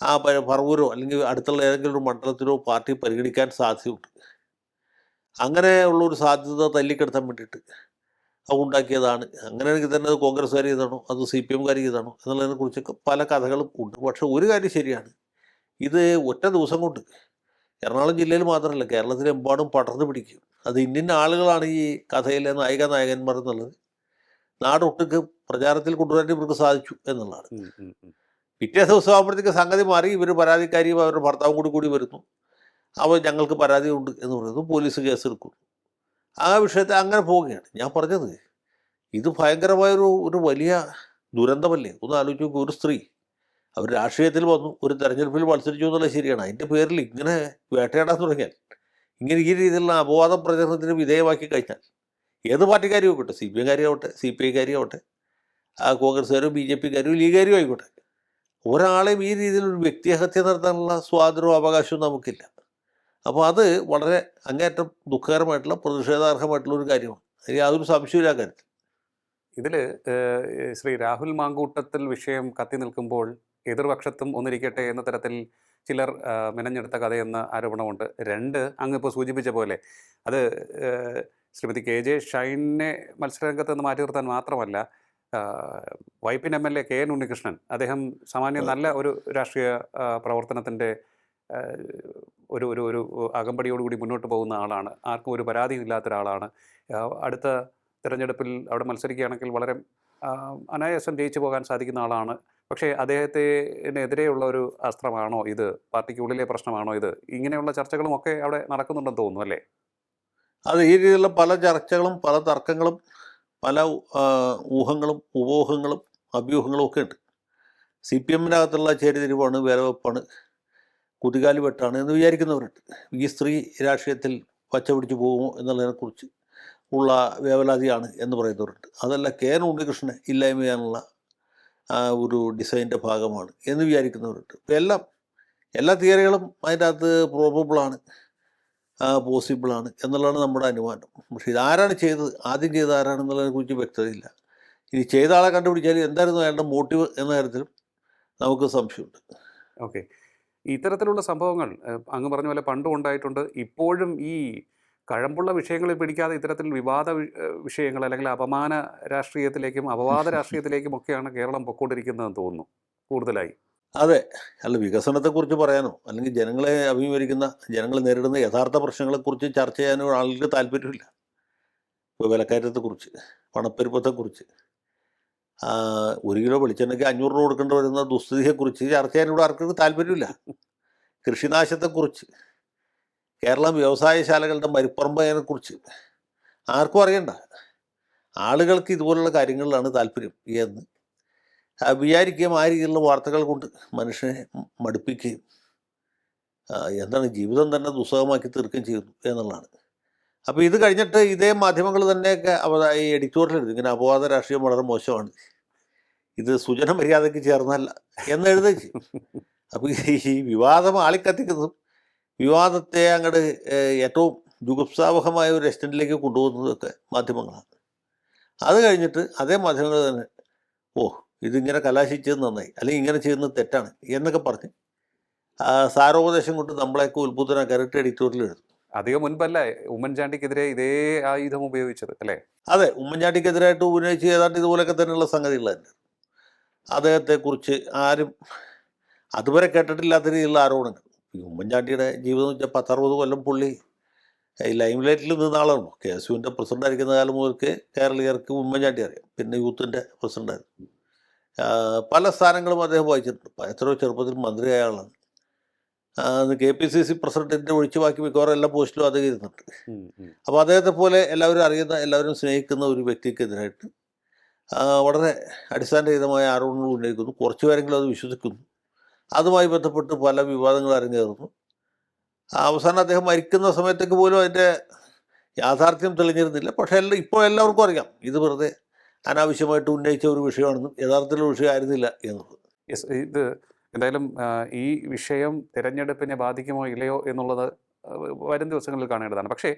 Speaker 1: ആ പറവൂരോ അല്ലെങ്കിൽ അടുത്തുള്ള ഏതെങ്കിലും ഒരു മണ്ഡലത്തിലോ പാർട്ടി പരിഗണിക്കാൻ സാധ്യതയുണ്ട്. അങ്ങനെയുള്ള ഒരു സാധ്യത തല്ലിക്കെടുത്താൻ വേണ്ടിയിട്ട് അത് ഉണ്ടാക്കിയതാണ്. അങ്ങനെയാണെങ്കിൽ തന്നെ അത് കോൺഗ്രസ്സുകാർ ചെയ്താണോ അത് സി പി എംകാർ ചെയ്താണോ എന്നുള്ളതിനെ കുറിച്ചൊക്കെ പല കഥകളും ഉണ്ട്. പക്ഷെ ഒരു കാര്യം ശരിയാണ്. ഇത് ഒറ്റ ദിവസം കൊണ്ട് എറണാകുളം ജില്ലയിൽ മാത്രമല്ല കേരളത്തിലെമ്പാടും പടർന്നു പിടിക്കും. അത് ഇന്ത്യൻ ആളുകളാണ് ഈ കഥയിലെ നായിക നായകന്മാർ എന്നുള്ളത്. നാടൊട്ടുക്ക് പ്രചാരത്തിൽ കൊണ്ടുവരാൻ ഇവർക്ക് സാധിച്ചു എന്നുള്ളതാണ്. പിറ്റേ ദിവസം ആകുമ്പോഴത്തേക്ക് സംഗതി മാറി. ഇവർ പരാതിക്കാരിയും അവരുടെ ഭർത്താവും കൂടി കൂടി വരുന്നു. അവർ ഞങ്ങൾക്ക് പരാതി ഉണ്ട് എന്ന് പറയുന്നു പോലീസ് കേസ് എടുക്കും ആ വിഷയത്തെ അങ്ങനെ പോവുകയാണ്. ഞാൻ പറഞ്ഞത് ഇത് ഭയങ്കരമായൊരു ഒരു വലിയ ദുരന്തമല്ലേ? ഒന്ന് ആലോചിച്ച് നോക്കൂ ഒരു സ്ത്രീ അവർ രാഷ്ട്രീയത്തിൽ വന്നു ഒരു തെരഞ്ഞെടുപ്പിൽ മത്സരിച്ചു എന്നുള്ളത് ശരിയാണ്. അതിന്റെ പേരിൽ ഇങ്ങനെ വേട്ടയാടാൻ തുടങ്ങിയാൽ ഇങ്ങനെ ഈ രീതിയിലുള്ള അപവാദ പ്രചരണത്തിന് വിധേയമാക്കി കഴിഞ്ഞാൽ ഏത് പാർട്ടിക്കാരും ആയിക്കോട്ടെ? സി പി എംകാരിയാവട്ടെ സി പി ഐക്കാരിയാവട്ടെ കോൺഗ്രസ്സുകാരും ബി ജെ പിക്കാരും ലീഗുകാരും ആയിക്കോട്ടെ. ഒരാളെയും ഈ രീതിയിൽ ഒരു വ്യക്തിഹത്യ നടത്താനുള്ള സ്വാതന്ത്ര്യവും അവകാശവും നമുക്കില്ല. അപ്പോൾ അത് വളരെ അങ്ങേറ്റം ദുഃഖകരമായിട്ടുള്ള പ്രതിഷേധാർഹമായിട്ടുള്ള ഒരു കാര്യമാണ്. അതിന് യാതൊരു സംശയമില്ല കാര്യത്തിൽ.
Speaker 2: ഇതിൽ ശ്രീ രാഹുൽ മാങ്കൂട്ടത്തിൽ വിഷയം കത്തി നിൽക്കുമ്പോൾ എതിർപക്ഷത്തും ഒന്നിരിക്കട്ടെ എന്ന തരത്തിൽ ചിലർ മെനഞ്ഞെടുത്ത കഥയെന്ന ആരോപണമുണ്ട്. രണ്ട് അങ്ങ് ഇപ്പോൾ സൂചിപ്പിച്ച പോലെ അത് ശ്രീമതി കെ ജെ ഷൈനെ മത്സരരംഗത്ത് നിന്ന് മാറ്റി നിർത്താൻ മാത്രമല്ല Vypin M L A K N Unnikrishnan അദ്ദേഹം സാമാന്യം നല്ല ഒരു രാഷ്ട്രീയ പ്രവർത്തനത്തിന്റെ ഒരു ഒരു ഒരു അകമ്പടിയോടുകൂടി മുന്നോട്ട് പോകുന്ന ആളാണ്. ആർക്കും ഒരു പരാതിയും ഇല്ലാത്ത ഒരാളാണ് അടുത്ത തിരഞ്ഞെടുപ്പിൽ അവിടെ മത്സരിക്കുകയാണെങ്കിൽ വളരെ അനായാസം ജയിച്ചു പോകാൻ സാധിക്കുന്ന ആളാണ്. പക്ഷേ അദ്ദേഹത്തിനെതിരെയുള്ള ഒരു അസ്ത്രമാണോ ഇത്? പാർട്ടിക്കുള്ളിലെ പ്രശ്നമാണോ ഇത്? ഇങ്ങനെയുള്ള ചർച്ചകളും ഒക്കെ അവിടെ നടക്കുന്നുണ്ടെന്ന് തോന്നുന്നു അല്ലേ?
Speaker 1: അത് ഈ രീതിയിലുള്ള പല ചർച്ചകളും പല തർക്കങ്ങളും പല ഊഹങ്ങളും ഉപോഹങ്ങളും അഭ്യൂഹങ്ങളും ഒക്കെ ഉണ്ട്. C P എമ്മിനകത്തുള്ള ചേരിതിരിവാണ് വേലവെപ്പാണ്. കുതികാലി വെട്ടാണ് എന്ന് വിചാരിക്കുന്നവരുണ്ട്. ഈ സ്ത്രീ രാഷ്ട്രീയത്തിൽ പച്ച പിടിച്ചു പോകുമോ എന്നുള്ളതിനെക്കുറിച്ച് ഉള്ള വേവലാതിയാണ് എന്ന് പറയുന്നവരുണ്ട്. അതല്ല കെ എൻ ഉണ്ണികൃഷ്ണനെ ഇല്ലായ്മ ചെയ്യാനുള്ള ഒരു ഡിസൈന്റെ ഭാഗമാണ് എന്ന് വിചാരിക്കുന്നവരുണ്ട്. ഇപ്പം എല്ലാം എല്ലാ തിയറികളും അതിന്റെ അകത്ത് പ്രോബബിളാണ് പോസിബിളാണ് എന്നുള്ളതാണ് നമ്മുടെ അനുമാനം. പക്ഷേ ഇതാരാണ് ചെയ്തത്? ആദ്യം ചെയ്തത് ആരാണെന്നുള്ളതിനെ കുറിച്ച് വ്യക്തതയില്ല. ഇനി ചെയ്ത ആളെ കണ്ടുപിടിച്ചാൽ എന്തായിരുന്നു അയാളുടെ മോട്ടീവ് എന്ന കാര്യത്തിലും നമുക്ക് സംശയമുണ്ട്.
Speaker 2: ഓക്കെ. ഇത്തരത്തിലുള്ള സംഭവങ്ങൾ അങ്ങ് പറഞ്ഞ പോലെ പണ്ടും ഉണ്ടായിട്ടുണ്ട്. ഇപ്പോഴും ഈ കഴമ്പുള്ള വിഷയങ്ങളിൽ പിടിക്കാതെ ഇത്തരത്തിൽ വിവാദ വിഷയങ്ങൾ അല്ലെങ്കിൽ അപമാന രാഷ്ട്രീയത്തിലേക്കും അപവാദ രാഷ്ട്രീയത്തിലേക്കും ഒക്കെയാണ് കേരളം പൊക്കോണ്ടിരിക്കുന്നതെന്ന് തോന്നുന്നു കൂടുതലായി.
Speaker 1: അതെ. അല്ല വികസനത്തെക്കുറിച്ച് പറയാനോ? അല്ലെങ്കിൽ ജനങ്ങളെ അഭിമുഖീകരിക്കുന്ന ജനങ്ങൾ നേരിടുന്ന യഥാർത്ഥ പ്രശ്നങ്ങളെക്കുറിച്ച് ചർച്ച ചെയ്യാനോ ആളുകൾക്ക് താല്പര്യമില്ല. ഇപ്പോൾ വിലക്കയറ്റത്തെക്കുറിച്ച് പണപ്പെരുപ്പത്തെക്കുറിച്ച്. ഒരു കിലോ വെളിച്ചെണ്ണയ്ക്ക് അഞ്ഞൂറ് രൂപ കൊടുക്കേണ്ടി വരുന്ന ദുസ്ഥിതിയെക്കുറിച്ച് ചർച്ച ചെയ്യാൻ ഇവിടെ ആർക്കും താല്പര്യമില്ല. കൃഷിനാശത്തെക്കുറിച്ച് കേരളം വ്യവസായശാലകളുടെ മരുപ്പറമ്പതിനെക്കുറിച്ച് ആർക്കും അറിയണ്ട. ആളുകൾക്ക് ഇതുപോലുള്ള കാര്യങ്ങളിലാണ് താല്പര്യം. എന്ന് വിചാരിക്കുകയും ആ രീതിയിലുള്ള വാർത്തകൾ കൊണ്ട് മനുഷ്യനെ മടുപ്പിക്കുകയും എന്താണ് ജീവിതം തന്നെ ദുസ്സഹമാക്കി തീർക്കുകയും ചെയ്യുന്നു എന്നുള്ളതാണ്. അപ്പോൾ ഇത് കഴിഞ്ഞിട്ട് ഇതേ മാധ്യമങ്ങൾ തന്നെയൊക്കെ ഈ എഡിറ്റോറിയൽ എഴുതി ഇങ്ങനെ അപവാദ രാഷ്ട്രീയം വളരെ മോശമാണ്. ഇത് സുജന മര്യാദയ്ക്ക് ചേർന്നല്ല എന്ന് എഴുതി അപ്പോൾ ഈ വിവാദം ആളിക്കത്തിക്കുന്നതും വിവാദത്തെ അങ്ങോട്ട് ഏറ്റവും ജുഗുപ്സാവഹമായ ഒരു എക്സ്റ്റന്റിലേക്ക് കൊണ്ടുപോകുന്നതൊക്കെ മാധ്യമങ്ങളാണ്. അത് കഴിഞ്ഞിട്ട് അതേ മാധ്യമങ്ങൾ തന്നെ ഓ ഇതിങ്ങനെ കലാശിച്ചത് നന്നായി അല്ലെങ്കിൽ ഇങ്ങനെ ചെയ്യുന്നത് തെറ്റാണ് എന്നൊക്കെ പറഞ്ഞ് സാരോപദേശം കൊണ്ട് നമ്മളെയൊക്കെ ഉത്ബുദ്ധനാക്കാനായിട്ട് എഡിറ്റോറിയൽ എഴുതും.
Speaker 2: അധികം മുൻപല്ല ഉമ്മൻചാണ്ടിക്കെതിരെ ഇതേ ആയുധം ഉപയോഗിച്ചത് അല്ലേ?
Speaker 1: അതെ ഉമ്മൻചാണ്ടിക്കെതിരായിട്ട് ഉപയോഗിച്ച് ഏതാണ്ട് ഇതുപോലൊക്കെ തന്നെയുള്ള സംഗതികൾ തന്നെ. അദ്ദേഹത്തെക്കുറിച്ച് ആരും അതുവരെ കേട്ടിട്ടില്ലാത്ത രീതിയിലുള്ള ആരോപണങ്ങൾ. ഈ ഉമ്മൻചാണ്ടിയുടെ ജീവിതം വെച്ചാൽ പത്തറുപത് കൊല്ലം പുള്ളി ഈ ലൈം ലൈറ്റിൽ നിന്ന ആളാണ്. കെ എസ് യുവിന്റെ പ്രസിഡന്റ് ആയിരിക്കുന്ന കാലം മുതൽക്ക് കേരളീയർക്ക് ഉമ്മൻചാണ്ടി അറിയാം. പിന്നെ യൂത്തിന്റെ പ്രസിഡന്റായിരുന്നു പല സ്ഥാനങ്ങളും അദ്ദേഹം വഹിച്ചിട്ടുണ്ട്. എത്രയോ ചെറുപ്പത്തിൽ മന്ത്രിയായ ആളാണ്. കെ പി സി സി പ്രസിഡന്റിന്റെ ഒഴിച്ചു ബാക്കി മിക്കവാറും എല്ലാ പോസ്റ്റിലും അദ്ദേഹം
Speaker 2: ഇരുന്നിട്ട്.
Speaker 1: അപ്പോൾ അദ്ദേഹത്തെ പോലെ എല്ലാവരും അറിയുന്ന എല്ലാവരും സ്നേഹിക്കുന്ന ഒരു വ്യക്തിക്കെതിരായിട്ട് വളരെ അടിസ്ഥാനരഹിതമായ ആരോപണങ്ങൾ ഉന്നയിക്കുന്നു. കുറച്ചു പേരെങ്കിലും അത് വിശ്വസിക്കുന്നു. അതുമായി ബന്ധപ്പെട്ട് പല വിവാദങ്ങൾ അരങ്ങേറുന്നു അവസാനം അദ്ദേഹം മരിക്കുന്ന സമയത്തേക്ക് പോലും അതിന്റെ യാഥാർത്ഥ്യം തെളിഞ്ഞിരുന്നില്ല. പക്ഷേ എല്ലാം ഇപ്പോൾ എല്ലാവർക്കും അറിയാം. ഇത് വെറുതെ അനാവശ്യമായിട്ട് ഉന്നയിച്ച ഒരു വിഷയമാണെന്നും യഥാർത്ഥത്തിലുള്ള വിഷയമായിരുന്നില്ല എന്നുള്ളത്.
Speaker 2: ഇത് എന്തായാലും ഈ വിഷയം തിരഞ്ഞെടുപ്പിനെ ബാധിക്കുമോ ഇല്ലയോ എന്നുള്ളത് വരും ദിവസങ്ങളിൽ കാണേണ്ടതാണ്. പക്ഷേ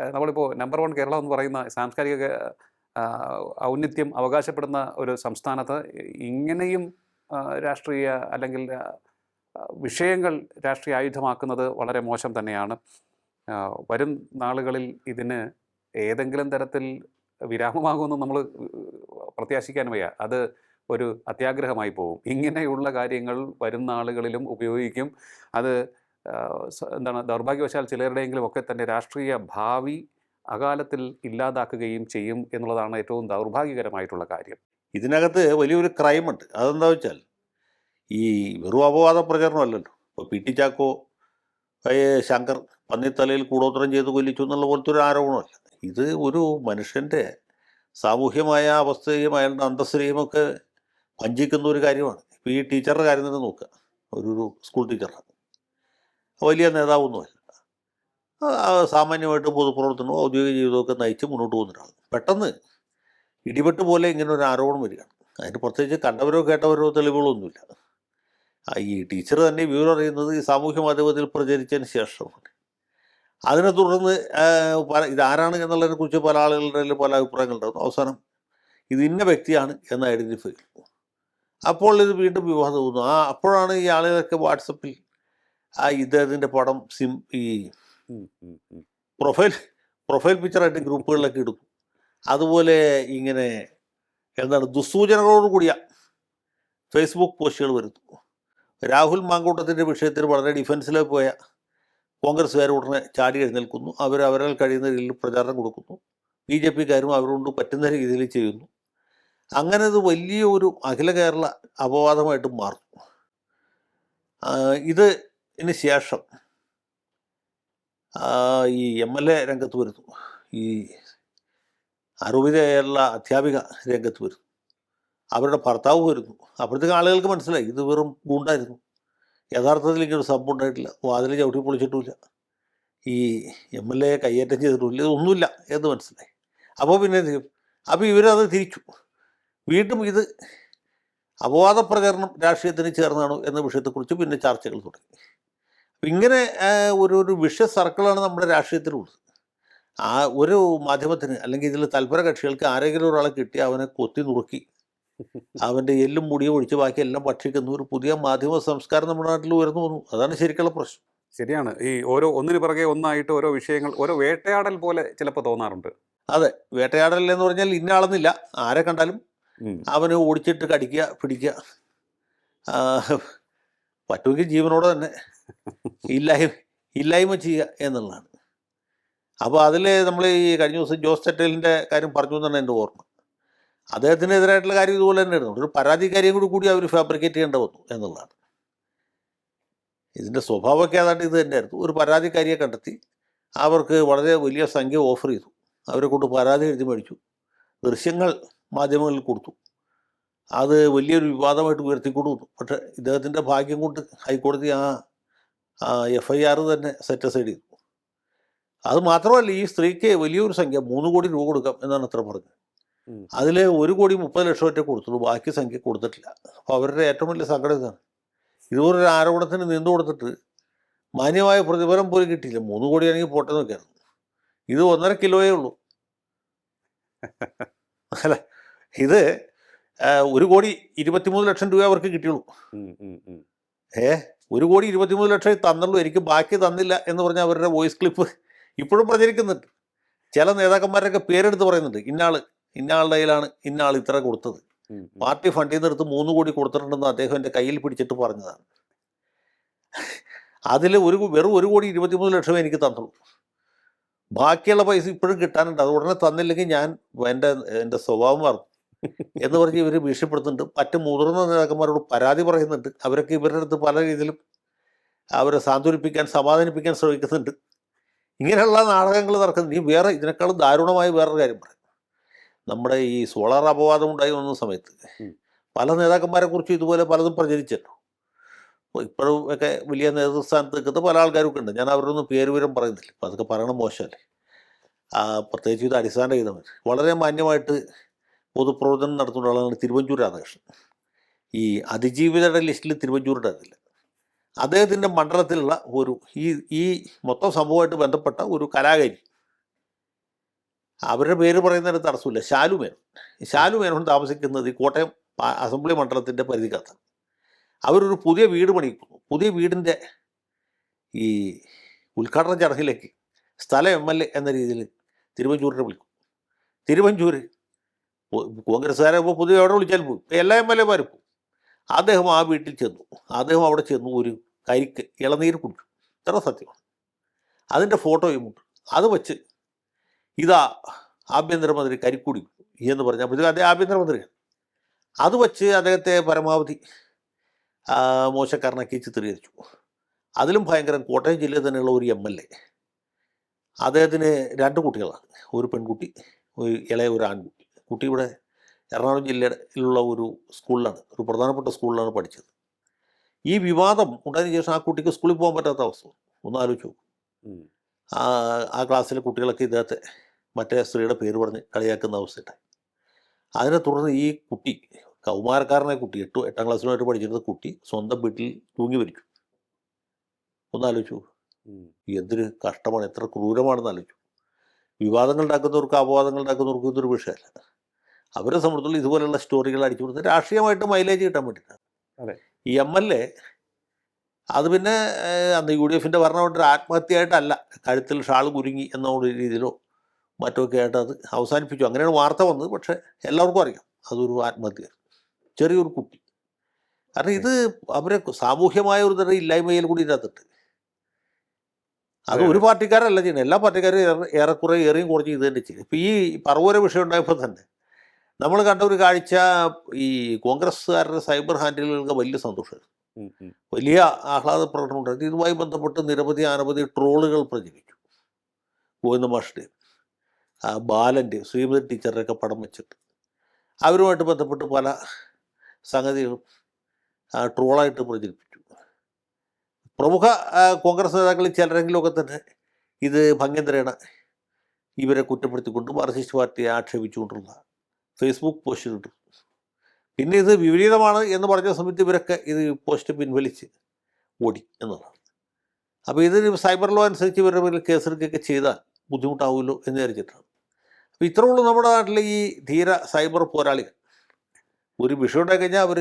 Speaker 2: നമ്മളിപ്പോൾ നമ്പർ വൺ കേരളം എന്ന് പറയുന്ന സാംസ്കാരിക ഔന്നിത്യം അവകാശപ്പെടുന്ന ഒരു സംസ്ഥാനത്ത് ഇങ്ങനെയും രാഷ്ട്രീയ അല്ലെങ്കിൽ വിഷയങ്ങൾ രാഷ്ട്രീയ ആയുധമാക്കുന്നത് വളരെ മോശം തന്നെയാണ്. വരും നാളുകളിൽ ഇതിന് ഏതെങ്കിലും തരത്തിൽ വിരാമമാകുമെന്ന് നമ്മൾ പ്രത്യാശിക്കാൻ വയ്യ. അത് ഒരു അത്യാഗ്രഹമായി പോകും ഇങ്ങനെയുള്ള കാര്യങ്ങൾ വരുന്ന ആളുകളിലും ഉപയോഗിക്കും. അത് എന്താണ് ദൗർഭാഗ്യവശാൽ ചിലരുടെയെങ്കിലും ഒക്കെ തന്നെ രാഷ്ട്രീയ ഭാവി അകാലത്തിൽ ഇല്ലാതാക്കുകയും ചെയ്യും എന്നുള്ളതാണ് ഏറ്റവും ദൗർഭാഗ്യകരമായിട്ടുള്ള കാര്യം.
Speaker 1: ഇതിനകത്ത് വലിയൊരു ക്രൈമുണ്ട്. അതെന്താ വെച്ചാൽ ഈ വെറും അപവാദ പ്രചരണമല്ലല്ലോ. ഇപ്പോൾ പി ടി ചാക്കോ ശങ്കർ പന്നിത്തലയിൽ കൂടോത്രം ചെയ്ത് കൊല്ലിച്ചു എന്നുള്ള പോലത്തെ ഒരു ആരോപണമല്ല. ഇത് ഒരു മനുഷ്യന്റെ സാമൂഹ്യമായ അവസ്ഥയും അയാളുടെ അന്തസ്സിനെയും ഒക്കെ വഞ്ചിക്കുന്ന ഒരു കാര്യമാണ്. ഇപ്പോൾ ഈ ടീച്ചറുടെ കാര്യം തന്നെ നോക്കുക. ഒരു സ്കൂൾ ടീച്ചറാണ്. വലിയ നേതാവൊന്നുമല്ല. സാമാന്യമായിട്ട് പൊതുപ്രവർത്തനവും ഔദ്യോഗിക ജീവിതമൊക്കെ നയിച്ച് മുന്നോട്ട് പോകുന്ന ഒരാൾ പെട്ടെന്ന് ഇടിപെട്ട് പോലെ ഇങ്ങനെ ഒരു ആരോപണം വരികയാണ്. അതിന് പ്രത്യേകിച്ച് കണ്ടവരോ കേട്ടവരോ തെളിവുകളൊന്നുമില്ല. ഈ ടീച്ചർ തന്നെ വിവരം അറിയുന്നത് ഈ സാമൂഹ്യ മാധ്യമത്തിൽ പ്രചരിച്ചതിന് ശേഷമാണ്. അതിനെ തുടർന്ന് പല ഇതാരാണ് എന്നുള്ളതിനെ കുറിച്ച് പല ആളുകളുടെ പല അഭിപ്രായങ്ങളുണ്ടായിരുന്നു. അവസാനം ഇത് ഇന്ന വ്യക്തിയാണ് എന്ന് ഐഡന്റിഫൈ അപ്പോൾ ഇത് വീണ്ടും വിവാദമാകുന്നു ആ അപ്പോഴാണ് ഈ ആളുകളൊക്കെ വാട്സപ്പിൽ ആ ഇദ്ദേഹത്തിന്റെ പടം സിം ഈ. പ്രൊഫൈൽ പ്രൊഫൈൽ പിക്ചറായിട്ട് ഗ്രൂപ്പുകളിലൊക്കെ ഇടുന്നു അതുപോലെ ഇങ്ങനെ എന്താണ് ദുസ്സൂചനകളോട് കൂടിയ ഫേസ്ബുക്ക് പോസ്റ്റുകൾ വരുന്നു. രാഹുൽ മാങ്കൂട്ടത്തിന്റെ വിഷയത്തിൽ വളരെ ഡിഫൻസിലേക്ക് പോയ കോൺഗ്രസ്സുകാർ ഉടനെ ചാടി എഴുന്നേൽക്കുന്നു. അവർ അവരാൽ കഴിയുന്ന രീതിയിൽ പ്രചാരണം കൊടുക്കുന്നു. ബി ജെ പിക്കാരും അവരോട് പറ്റുന്ന രീതിയിൽ ചെയ്യുന്നു. അങ്ങനെ ഇത് വലിയ ഒരു അഖില കേരള അപവാദമായിട്ട് മാറും. ഇത് ഇതിന് ശേഷം ഈ എം എൽ എ രംഗത്ത് വരുന്നു. ഈ ആരോപിതയായുള്ള അധ്യാപിക രംഗത്ത് വരുന്നു. അവരുടെ ഭർത്താവ് വരുന്നു. അപ്പോഴത്തേക്ക് ആളുകൾക്ക് മനസ്സിലായി ഇത് വെറും ഗുണ്ടായിരുന്നു. യഥാർത്ഥത്തിൽ ഇങ്ങനെ സംഭവം ഉണ്ടായിട്ടില്ല. വാതിൽ ചവിട്ടി പൊളിച്ചിട്ടുമില്ല. ഈ എം എൽ എ കയ്യേറ്റം ചെയ്തിട്ടുമില്ല. ഇതൊന്നുമില്ല എന്ന് മനസ്സിലായി. അപ്പോൾ പിന്നെ അപ്പോൾ ഇവരത് തിരിച്ചു. വീണ്ടും ഇത് അപവാദ പ്രചരണം രാഷ്ട്രീയത്തിന് ചേർന്നാണോ എന്ന വിഷയത്തെക്കുറിച്ച് പിന്നെ ചർച്ചകൾ തുടങ്ങി. അപ്പം ഇങ്ങനെ ഒരു ഒരു വിഷ സർക്കിളാണ് നമ്മുടെ രാഷ്ട്രീയത്തിലുള്ളത്. ആ ഒരു മാധ്യമത്തിന് അല്ലെങ്കിൽ ഇതിൽ തൽപര കക്ഷികൾക്ക് ആരെങ്കിലും ഒരാളെ കിട്ടി അവനെ കൊത്തി നുറുക്കി അവന്റെ എല്ലും മുടിയും ഒഴിച്ച് ബാക്കി എല്ലാം ഭക്ഷിക്കുന്ന. ഒരു പുതിയ മാധ്യമ സംസ്കാരം നമ്മുടെ നാട്ടിൽ ഉയർന്നു വന്നു. അതാണ് ശരിക്കുള്ള പ്രശ്നം.
Speaker 2: ശരിയാണ്. ഈ ഓരോ ഒന്നിനു പിറകെ ഒന്നായിട്ട് ഓരോ വിഷയങ്ങൾ ഓരോ വേട്ടയാടൽ പോലെ ചിലപ്പോൾ തോന്നാറുണ്ട്.
Speaker 1: അതെ. വേട്ടയാടൽ എന്ന് പറഞ്ഞാൽ ഇന്ന ആളെന്നില്ല. ആരെ കണ്ടാലും. അവന് ഓടിച്ചിട്ട് കടിക്കുക പിടിക്കുക. പറ്റുമെങ്കിൽ ജീവനോടെ തന്നെ. ഇല്ലായ്മ ഇല്ലായ്മ ചെയ്യുക എന്നുള്ളതാണ്. അപ്പോൾ അതിൽ നമ്മൾ ഈ കഴിഞ്ഞ ദിവസം ജോസ് തെറ്റലിന്റെ കാര്യം പറഞ്ഞു എന്നാണ് എന്റെ ഓർമ്മ. അദ്ദേഹത്തിനെതിരായിട്ടുള്ള കാര്യം ഇതുപോലെ തന്നെ തന്നെയായിരുന്നു ഒരു പരാതിക്കാരിയും കൂടി കൂടി അവർ ഫാബ്രിക്കേറ്റ് ചെയ്യേണ്ട വന്നു എന്നുള്ളതാണ്. ഇതിന്റെ സ്വഭാവമൊക്കെ ഏതാണ്ട് ഇത് തന്നെയായിരുന്നു. ഒരു പരാതിക്കാരിയെ കണ്ടെത്തി അവർക്ക് വളരെ വലിയ സംഖ്യ ഓഫർ ചെയ്തു. അവരെ കൊണ്ട് പരാതി എഴുതി മേടിച്ചു. ദൃശ്യങ്ങൾ മാധ്യമങ്ങളിൽ കൊടുത്തു. അത് വലിയൊരു വിവാദമായിട്ട് ഉയർത്തിക്കൊണ്ടു വന്നു. പക്ഷേ ഇദ്ദേഹത്തിന്റെ ഭാഗ്യം കൊണ്ട് ഹൈക്കോടതി ആ എഫ് ഐ ആർ തന്നെ സെറ്റ് സൈഡ് ചെയ്തു. അത് മാത്രമല്ല ഈ സ്ത്രീക്ക് വലിയൊരു സംഖ്യ മൂന്ന് കോടി രൂപ കൊടുക്കാം എന്നാണ് അത്ര പറഞ്ഞത്. അതിൽ ഒരു കോടി മുപ്പത് ലക്ഷം ഒറ്റ കൊടുത്തുള്ളൂ ബാക്കി സംഖ്യ കൊടുത്തിട്ടില്ല. അപ്പോൾ അവരുടെ ഏറ്റവും വലിയ സങ്കടം ഇതാണ്. ഇതുപോലൊരു ആരോപണത്തിന് നിന്നു കൊടുത്തിട്ട് മാന്യമായ പ്രതിഫലം പോലും കിട്ടിയില്ല. മൂന്ന് കോടിയാണെങ്കിൽ പോട്ടെ നോക്കിയാണ് ഇത് ഒന്നര കിലോയേ ഉള്ളൂ. അല്ല ഇത് ഒരു കോടി ഇരുപത്തിമൂന്ന് ലക്ഷം രൂപ അവർക്ക് കിട്ടിയുള്ളൂ. ഏ ഒരു കോടി ഇരുപത്തിമൂന്ന് ലക്ഷം തന്നുള്ളൂ എനിക്ക് ബാക്കി തന്നില്ല എന്ന് പറഞ്ഞ അവരുടെ വോയിസ് ക്ലിപ്പ് ഇപ്പോഴും പ്രചരിക്കുന്നുണ്ട്. ചില നേതാക്കന്മാരൊക്കെ പേരെടുത്ത് പറയുന്നുണ്ട് ഇന്നാൾ ഇന്നയാളുടെ കയ്യിലാണ് ഇന്നയാൾ ഇത്ര കൊടുത്തത്. പാർട്ടി ഫണ്ടിൽ നിന്ന് എടുത്ത് മൂന്ന് കോടി കൊടുത്തിട്ടുണ്ടെന്ന് അദ്ദേഹം എന്റെ കയ്യിൽ പിടിച്ചിട്ട് പറഞ്ഞതാണ്. അതിൽ ഒരു വെറും ഒരു കോടി ഇരുപത്തിമൂന്ന് ലക്ഷം എനിക്ക് തന്നുള്ളൂ. ബാക്കിയുള്ള പൈസ ഇപ്പോഴും കിട്ടാനുണ്ട് അത് ഉടനെ തന്നില്ലെങ്കിൽ ഞാൻ എന്റെ എന്റെ സ്വഭാവം മാറും. എന്ന് പറഞ്ഞ് ഇവർ ഭീഷണിപ്പെടുത്തുന്നുണ്ട്. മറ്റ് മുതിർന്ന നേതാക്കന്മാരോട് പരാതി പറയുന്നുണ്ട്. അവരൊക്കെ ഇവരുടെ അടുത്ത് പല രീതിയിലും അവരെ സാന്ത്വനിപ്പിക്കാൻ സമാധാനിപ്പിക്കാൻ ശ്രമിക്കുന്നുണ്ട്. ഇങ്ങനെയുള്ള നാടകങ്ങൾ നടക്കുന്നത് നീ വേറെ ഇതിനേക്കാളും ദാരുണമായ വേറൊരു കാര്യം പറയും. നമ്മുടെ ഈ സോളാർ അപവാദം ഉണ്ടായി വന്ന സമയത്ത് പല നേതാക്കന്മാരെ കുറിച്ച് ഇതുപോലെ പലതും പ്രചരിച്ചല്ലോ അപ്പോൾ ഇപ്പോഴും ഒക്കെ വലിയ നേതൃസ്ഥാനത്ത് നിൽക്കുന്ന പല ആൾക്കാരൊക്കെ ഉണ്ട്. ഞാൻ അവരൊന്നും പേര് വിവരം പറയുന്നില്ല. അപ്പോൾ അതൊക്കെ പറയണം മോശമല്ലേ? പ്രത്യേകിച്ച് ഇത് അടിസ്ഥാന ചെയ്തവർ വളരെ മാന്യമായിട്ട് പൊതുപ്രവർത്തനം നടത്തുന്ന ആളാണ് തിരുവഞ്ചൂർ രാധാകൃഷ്ണൻ. ഈ അതിജീവിതരുടെ ലിസ്റ്റിൽ തിരുവഞ്ചൂരുടെ അതില്ല അദ്ദേഹത്തിന്റെ മണ്ഡലത്തിലുള്ള ഒരു ഈ ഈ മൊത്തം സംഭവമായിട്ട് ബന്ധപ്പെട്ട ഒരു കലാകാരി. അവരുടെ പേര് പറയുന്നതിന് തടസ്സമില്ല ശാലു മേനോൻ. ശാലു മേനോൻ താമസിക്കുന്നത് ഈ കോട്ടയം അസംബ്ലി മണ്ഡലത്തിന്റെ പരിധിക്കകത്താണ്. അവരൊരു പുതിയ വീട് പണിയിക്കുന്നു. പുതിയ വീടിന്റെ ഈ ഉദ്ഘാടന ചടങ്ങിലേക്ക് സ്ഥലം എം എൽ എ എന്ന രീതിയിൽ തിരുവഞ്ചൂരിനെ വിളിക്കും തിരുവഞ്ചൂർ കോൺഗ്രസ്സുകാരെ ഇപ്പോൾ പുതിയ എവിടെ വിളിച്ചാൽ പോകും എല്ലാ എം എൽ എമാരും പോകും അദ്ദേഹം ആ വീട്ടിൽ ചെന്നു. അദ്ദേഹം അവിടെ ചെന്നു ഒരു കരിക്ക് ഇളനീർ കുടിച്ചു. ഇത്ര സത്യമാണ്. അതിന്റെ ഫോട്ടോയും ഉണ്ട്. അത് വച്ച് ഇതാ ആഭ്യന്തരമന്ത്രി കരിക്കുടി എന്ന് പറഞ്ഞു പുതിയ അദ്ദേഹം ആഭ്യന്തരമന്ത്രിയാണ്. അത് വച്ച് അദ്ദേഹത്തെ പരമാവധി മോശക്കാരനാക്കി ചിത്രീകരിച്ചു. അതിലും ഭയങ്കരം കോട്ടയം ജില്ലയിൽ തന്നെയുള്ള ഒരു എം എൽ എ. അദ്ദേഹത്തിന് രണ്ട് കുട്ടികളാണ്. ഒരു പെൺകുട്ടി ഒരു ഇളയ ഒരു ആൺകുട്ടി. കുട്ടി ഇവിടെ എറണാകുളം ജില്ലയിലുള്ള ഒരു സ്കൂളിലാണ് ഒരു പ്രധാനപ്പെട്ട സ്കൂളിലാണ് പഠിച്ചത്. ഈ വിവാദം ഉണ്ടായതിനു ശേഷം ആ കുട്ടിക്ക് സ്കൂളിൽ പോകാൻ പറ്റാത്ത അവസ്ഥ. ഒന്ന് ആലോചിച്ചു ആ ക്ലാസ്സിലെ കുട്ടികളൊക്കെ ഇദ്ദേഹത്തെ മറ്റേ സ്ത്രീയുടെ പേര് പറഞ്ഞ് കളിയാക്കുന്ന അവസ്ഥയുണ്ടായി അതിനെ തുടർന്ന് ഈ കുട്ടി കൗമാരക്കാരനായ കുട്ടി എട്ടു എട്ടാം ക്ലാസ്സിലുമായിട്ട് പഠിച്ചിരുന്ന കുട്ടി സ്വന്തം വീട്ടിൽ തൂങ്ങി വരിച്ചു ഒന്നാലോചിച്ചു. എന്തൊരു കഷ്ടമാണ് എത്ര ക്രൂരമാണെന്ന് ആലോചിച്ചു വിവാദങ്ങൾ ഉണ്ടാക്കുന്നവർക്ക് അപവാദങ്ങൾ ഉണ്ടാക്കുന്നവർക്ക് ഇതൊരു വിഷയമല്ല. അവരെ സംബന്ധിച്ചുള്ള ഇതുപോലെയുള്ള സ്റ്റോറികൾ അടിച്ചു കൊടുത്ത് രാഷ്ട്രീയമായിട്ട് മൈലേജ് കിട്ടാൻ വേണ്ടിയിട്ടാണ്. ഈ എം എൽ എ അത് പിന്നെ അന്ന് യു ഡി എഫിന്റെ ഒരു ആത്മഹത്യയായിട്ടല്ല. കഴുത്തിൽ ഷാൾ കുരുങ്ങി എന്നുള്ള രീതിയിലോ മറ്റൊക്കെ ആയിട്ട് അത് അവസാനിപ്പിച്ചു. അങ്ങനെയാണ് വാർത്ത വന്നത്. പക്ഷേ എല്ലാവർക്കും അറിയാം അതൊരു ആത്മഹത്യ. ചെറിയൊരു കുട്ടി. കാരണം ഇത് അവരെ സാമൂഹ്യമായ ഒരു തരം ഇല്ലായ്മയിൽ കൂടി ഇതിനകത്തിട്ട്. അത് ഒരു പാർട്ടിക്കാരല്ല ചെയ്യുന്നത്. എല്ലാ പാർട്ടിക്കാരും ഏറെ- ഏറെക്കുറെ ഏറെയും കുറച്ച് ഇത് തന്നെ ചെയ്യും ഇപ്പം ഈ പറവൂര വിഷയം ഉണ്ടായപ്പോൾ തന്നെ നമ്മൾ കണ്ട ഒരു കാഴ്ച ഈ കോൺഗ്രസ്സുകാരുടെ സൈബർ ഹാൻഡിലുകൾക്ക് വലിയ സന്തോഷമായിരുന്നു. വലിയ ആഹ്ലാദ പ്രകടനം ഉണ്ടായിരുന്നു. ഇതുമായി ബന്ധപ്പെട്ട് നിരവധി അനവധി ട്രോളുകൾ പ്രചരിച്ചു ഗോവിന്ദ മാഷിന്റെ ആ ബാലന്റെ ശ്രീമതി ടീച്ചറുടെയൊക്കെ പടം വെച്ചിട്ട്. അവരുമായിട്ട് ബന്ധപ്പെട്ട് പല സംഗതികളും ട്രോളായിട്ട് പ്രചരിപ്പിച്ചു. പ്രമുഖ കോൺഗ്രസ് നേതാക്കളിൽ ചിലരെങ്കിലുമൊക്കെ തന്നെ ഇത് ഭംഗ്യന്തരേണ ഇവരെ കുറ്റപ്പെടുത്തിക്കൊണ്ട് മാർക്സിസ്റ്റ് പാർട്ടിയെ ആക്ഷേപിച്ചുകൊണ്ടുള്ള ഫേസ്ബുക്ക് പോസ്റ്റുകൾ പിന്നെ ഇത് വിപരീതമാണ് എന്ന് പറഞ്ഞ സമയത്ത് ഇവരൊക്കെ ഇത് പോസ്റ്റ് പിൻവലിച്ച് ഓടി എന്നുള്ളതാണ് അപ്പോൾ ഇതിന് സൈബർ ലോ അനുസരിച്ച് ഇവരുടെ പേരിൽ കേസെടുക്കുകയൊക്കെ ചെയ്താൽ ബുദ്ധിമുട്ടാവുമല്ലോ എന്ന് വിചാരിച്ചിട്ടാണ്. അപ്പോൾ ഇത്രേ ഉള്ളൂ നമ്മുടെ നാട്ടിലെ ഈ ധീര സൈബർ പോരാളികൾ. ഒരു വിഷയം ഉണ്ടായി കഴിഞ്ഞാൽ അവർ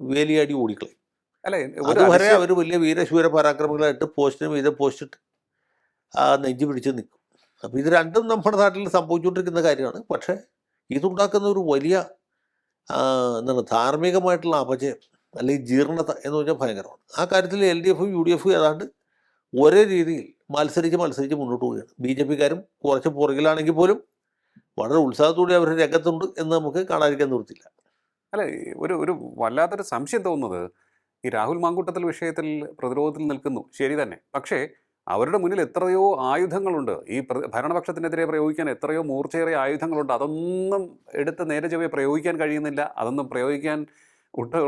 Speaker 1: വേലിയാടി ഓടിക്കളയും.
Speaker 2: അല്ലെ
Speaker 1: അതുവരെ അവർ വലിയ വീരശൂര പരാക്രമികളായിട്ട് പോസ്റ്റിന് മീതെ പോസ്റ്റിട്ട് ആ നെഞ്ചു പിടിച്ച് നിൽക്കും. അപ്പോൾ ഇത് രണ്ടും നമ്മുടെ നാട്ടിൽ സംഭവിച്ചുകൊണ്ടിരിക്കുന്ന കാര്യമാണ്. പക്ഷേ ഇതുണ്ടാക്കുന്ന ഒരു വലിയ എന്താണ് ധാർമ്മികമായിട്ടുള്ള അപജയം അല്ലെങ്കിൽ ജീർണത എന്ന് പറഞ്ഞാൽ ഭയങ്കരമാണ്. ആ കാര്യത്തിൽ എൽ ഡി എഫും യു ഡി എഫും ഏതാണ്ട് ഒരേ രീതിയിൽ മത്സരിച്ച് മത്സരിച്ച് മുന്നോട്ട് പോവുകയാണ്. ബി ജെ പിക്കാരും കുറച്ച് പുറകിലാണെങ്കിൽ പോലും വളരെ ഉത്സാഹത്തോടെ അവർ രംഗത്തുണ്ട് എന്ന് നമുക്ക് കാണാതിരിക്കാൻ നിർത്തില്ല
Speaker 2: അല്ല ഒരു ഒരു വല്ലാത്തൊരു സംശയം തോന്നുന്നത് ഈ രാഹുൽ മാങ്കൂട്ടത്തിൽ വിഷയത്തിൽ പ്രതിരോധത്തിൽ നിൽക്കുന്നു. ശരി തന്നെ. പക്ഷേ അവരുടെ മുന്നിൽ എത്രയോ ആയുധങ്ങളുണ്ട്. ഈ ഭരണപക്ഷത്തിനെതിരെ പ്രയോഗിക്കാൻ എത്രയോ മൂർച്ചയേറിയ ആയുധങ്ങളുണ്ട്. അതൊന്നും എടുത്ത് നേരെ ചൊവ്വേ പ്രയോഗിക്കാൻ കഴിയുന്നില്ല. അതൊന്നും പ്രയോഗിക്കാൻ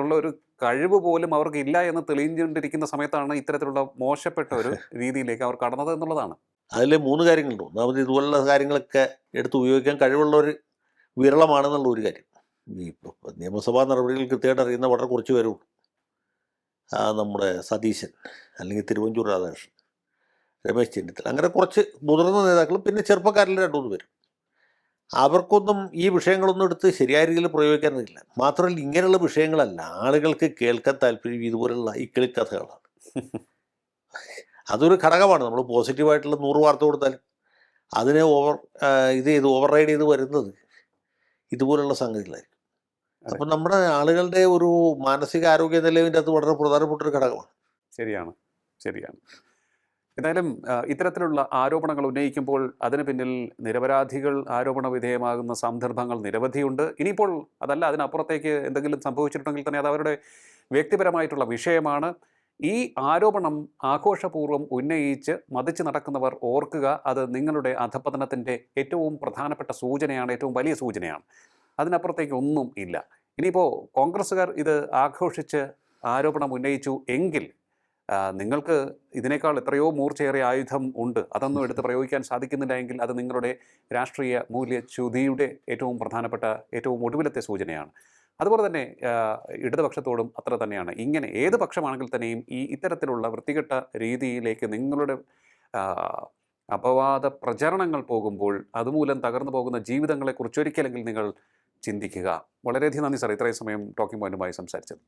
Speaker 2: ഉള്ള ഒരു കഴിവ് പോലും അവർക്ക് ഇല്ല എന്ന് തെളിഞ്ഞുകൊണ്ടിരിക്കുന്ന സമയത്താണ് ഇത്തരത്തിലുള്ള മോശപ്പെട്ട ഒരു രീതിയിലേക്ക് അവർ കടന്നത് എന്നുള്ളതാണ്.
Speaker 1: അതിൽ മൂന്ന് കാര്യങ്ങളുണ്ട്. ഒന്നാമത് ഇതുപോലുള്ള കാര്യങ്ങളൊക്കെ എടുത്ത് ഉപയോഗിക്കാൻ കഴിവുള്ള ഒരു വിരളമാണെന്നുള്ള ഒരു കാര്യം. ഈ നിയമസഭാ നടപടികൾ കൃത്യമായിട്ട് അറിയുന്ന വളരെ കുറച്ച് പേരുള്ളൂ നമ്മുടെ സതീശൻ അല്ലെങ്കിൽ തിരുവഞ്ചൂർ രാധാകൃഷ്ണൻ. രമേശ് ചെന്നിത്തല. അങ്ങനെ കുറച്ച് മുതിർന്ന നേതാക്കളും പിന്നെ ചെറുപ്പക്കാരിൽ രണ്ടു മൂന്ന് പേരും. അവർക്കൊന്നും ഈ വിഷയങ്ങളൊന്നും എടുത്ത് ശരിയായ രീതിയിൽ പ്രയോഗിക്കാനില്ല മാത്രമല്ല ഇങ്ങനെയുള്ള വിഷയങ്ങളല്ല ആളുകൾക്ക് കേൾക്കാൻ താല്പര്യം ഇതുപോലുള്ള ഇക്കിളി കഥകളാണ് അതൊരു ഘടകമാണ്. നമ്മൾ പോസിറ്റീവായിട്ടുള്ള നൂറ് വാർത്ത കൊടുത്താലും അതിനെ ഓവർ ഇത് ചെയ്ത് ഓവർ റൈഡ് ചെയ്ത് വരുന്നത് ഇതുപോലുള്ള സംഗതികളായിരിക്കും. അപ്പം നമ്മുടെ ആളുകളുടെ ഒരു മാനസിക ആരോഗ്യ നിലവിന്റെ അത് വളരെ പ്രധാനപ്പെട്ട ഒരു ഘടകമാണ്.
Speaker 2: ശരിയാണ്. ശരിയാണ്. എന്തായാലും ഇത്തരത്തിലുള്ള ആരോപണങ്ങൾ ഉന്നയിക്കുമ്പോൾ അതിന് പിന്നിൽ നിരപരാധികൾ ആരോപണ വിധേയമാകുന്ന സന്ദർഭങ്ങൾ നിരവധിയുണ്ട്. ഇനിയിപ്പോൾ അതല്ല അതിനപ്പുറത്തേക്ക് എന്തെങ്കിലും സംഭവിച്ചിട്ടുണ്ടെങ്കിൽ തന്നെ അത് അവരുടെ വ്യക്തിപരമായിട്ടുള്ള വിഷയമാണ്. ഈ ആരോപണം ആഘോഷപൂർവം ഉന്നയിച്ച് മതിച്ച് നടക്കുന്നവർ ഓർക്കുക അത് നിങ്ങളുടെ അധപതനത്തിന്റെ ഏറ്റവും പ്രധാനപ്പെട്ട സൂചനയാണ് ഏറ്റവും വലിയ സൂചനയാണ്. അതിനപ്പുറത്തേക്ക് ഒന്നും ഇല്ല. ഇനിയിപ്പോൾ കോൺഗ്രസ്സുകാർ ഇത് ആഘോഷിച്ച് ആരോപണം ഉന്നയിച്ചു എങ്കിൽ നിങ്ങൾക്ക് ഇതിനേക്കാൾ എത്രയോ മൂർച്ചയേറിയ ആയുധം ഉണ്ട്. അതൊന്നും എടുത്ത് പ്രയോഗിക്കാൻ സാധിക്കുന്നില്ല എങ്കിൽ അത് നിങ്ങളുടെ രാഷ്ട്രീയ മൂല്യച്യുതിയുടെ ഏറ്റവും പ്രധാനപ്പെട്ട ഏറ്റവും ഒടുവിലത്തെ സൂചനയാണ്. അതുപോലെ തന്നെ ഇടതുപക്ഷത്തോടും അത്ര തന്നെയാണ്. ഇങ്ങനെ ഏത് പക്ഷമാണെങ്കിൽ തന്നെയും ഈ ഇത്തരത്തിലുള്ള വൃത്തികെട്ട രീതിയിലേക്ക് നിങ്ങളുടെ അപവാദ പ്രചരണങ്ങൾ പോകുമ്പോൾ അതുമൂലം തകർന്നു പോകുന്ന ജീവിതങ്ങളെക്കുറിച്ച് ഒരിക്കലെങ്കിൽ നിങ്ങൾ ചിന്തിക്കുക. വളരെയധികം നന്ദി സാർ. ഇത്രയും സമയം ടോക്കിംഗ് പോയിന്റുമായി സംസാരിച്ചത്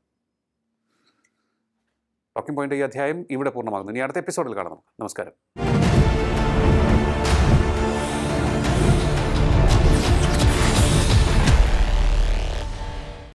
Speaker 2: ടോക്കിംഗ് പോയിന്റ് ഈ അധ്യായം ഇവിടെ പൂർണമാകുന്നു. ഇനി അടുത്ത എപ്പിസോഡിൽ കാണാം നമസ്കാരം.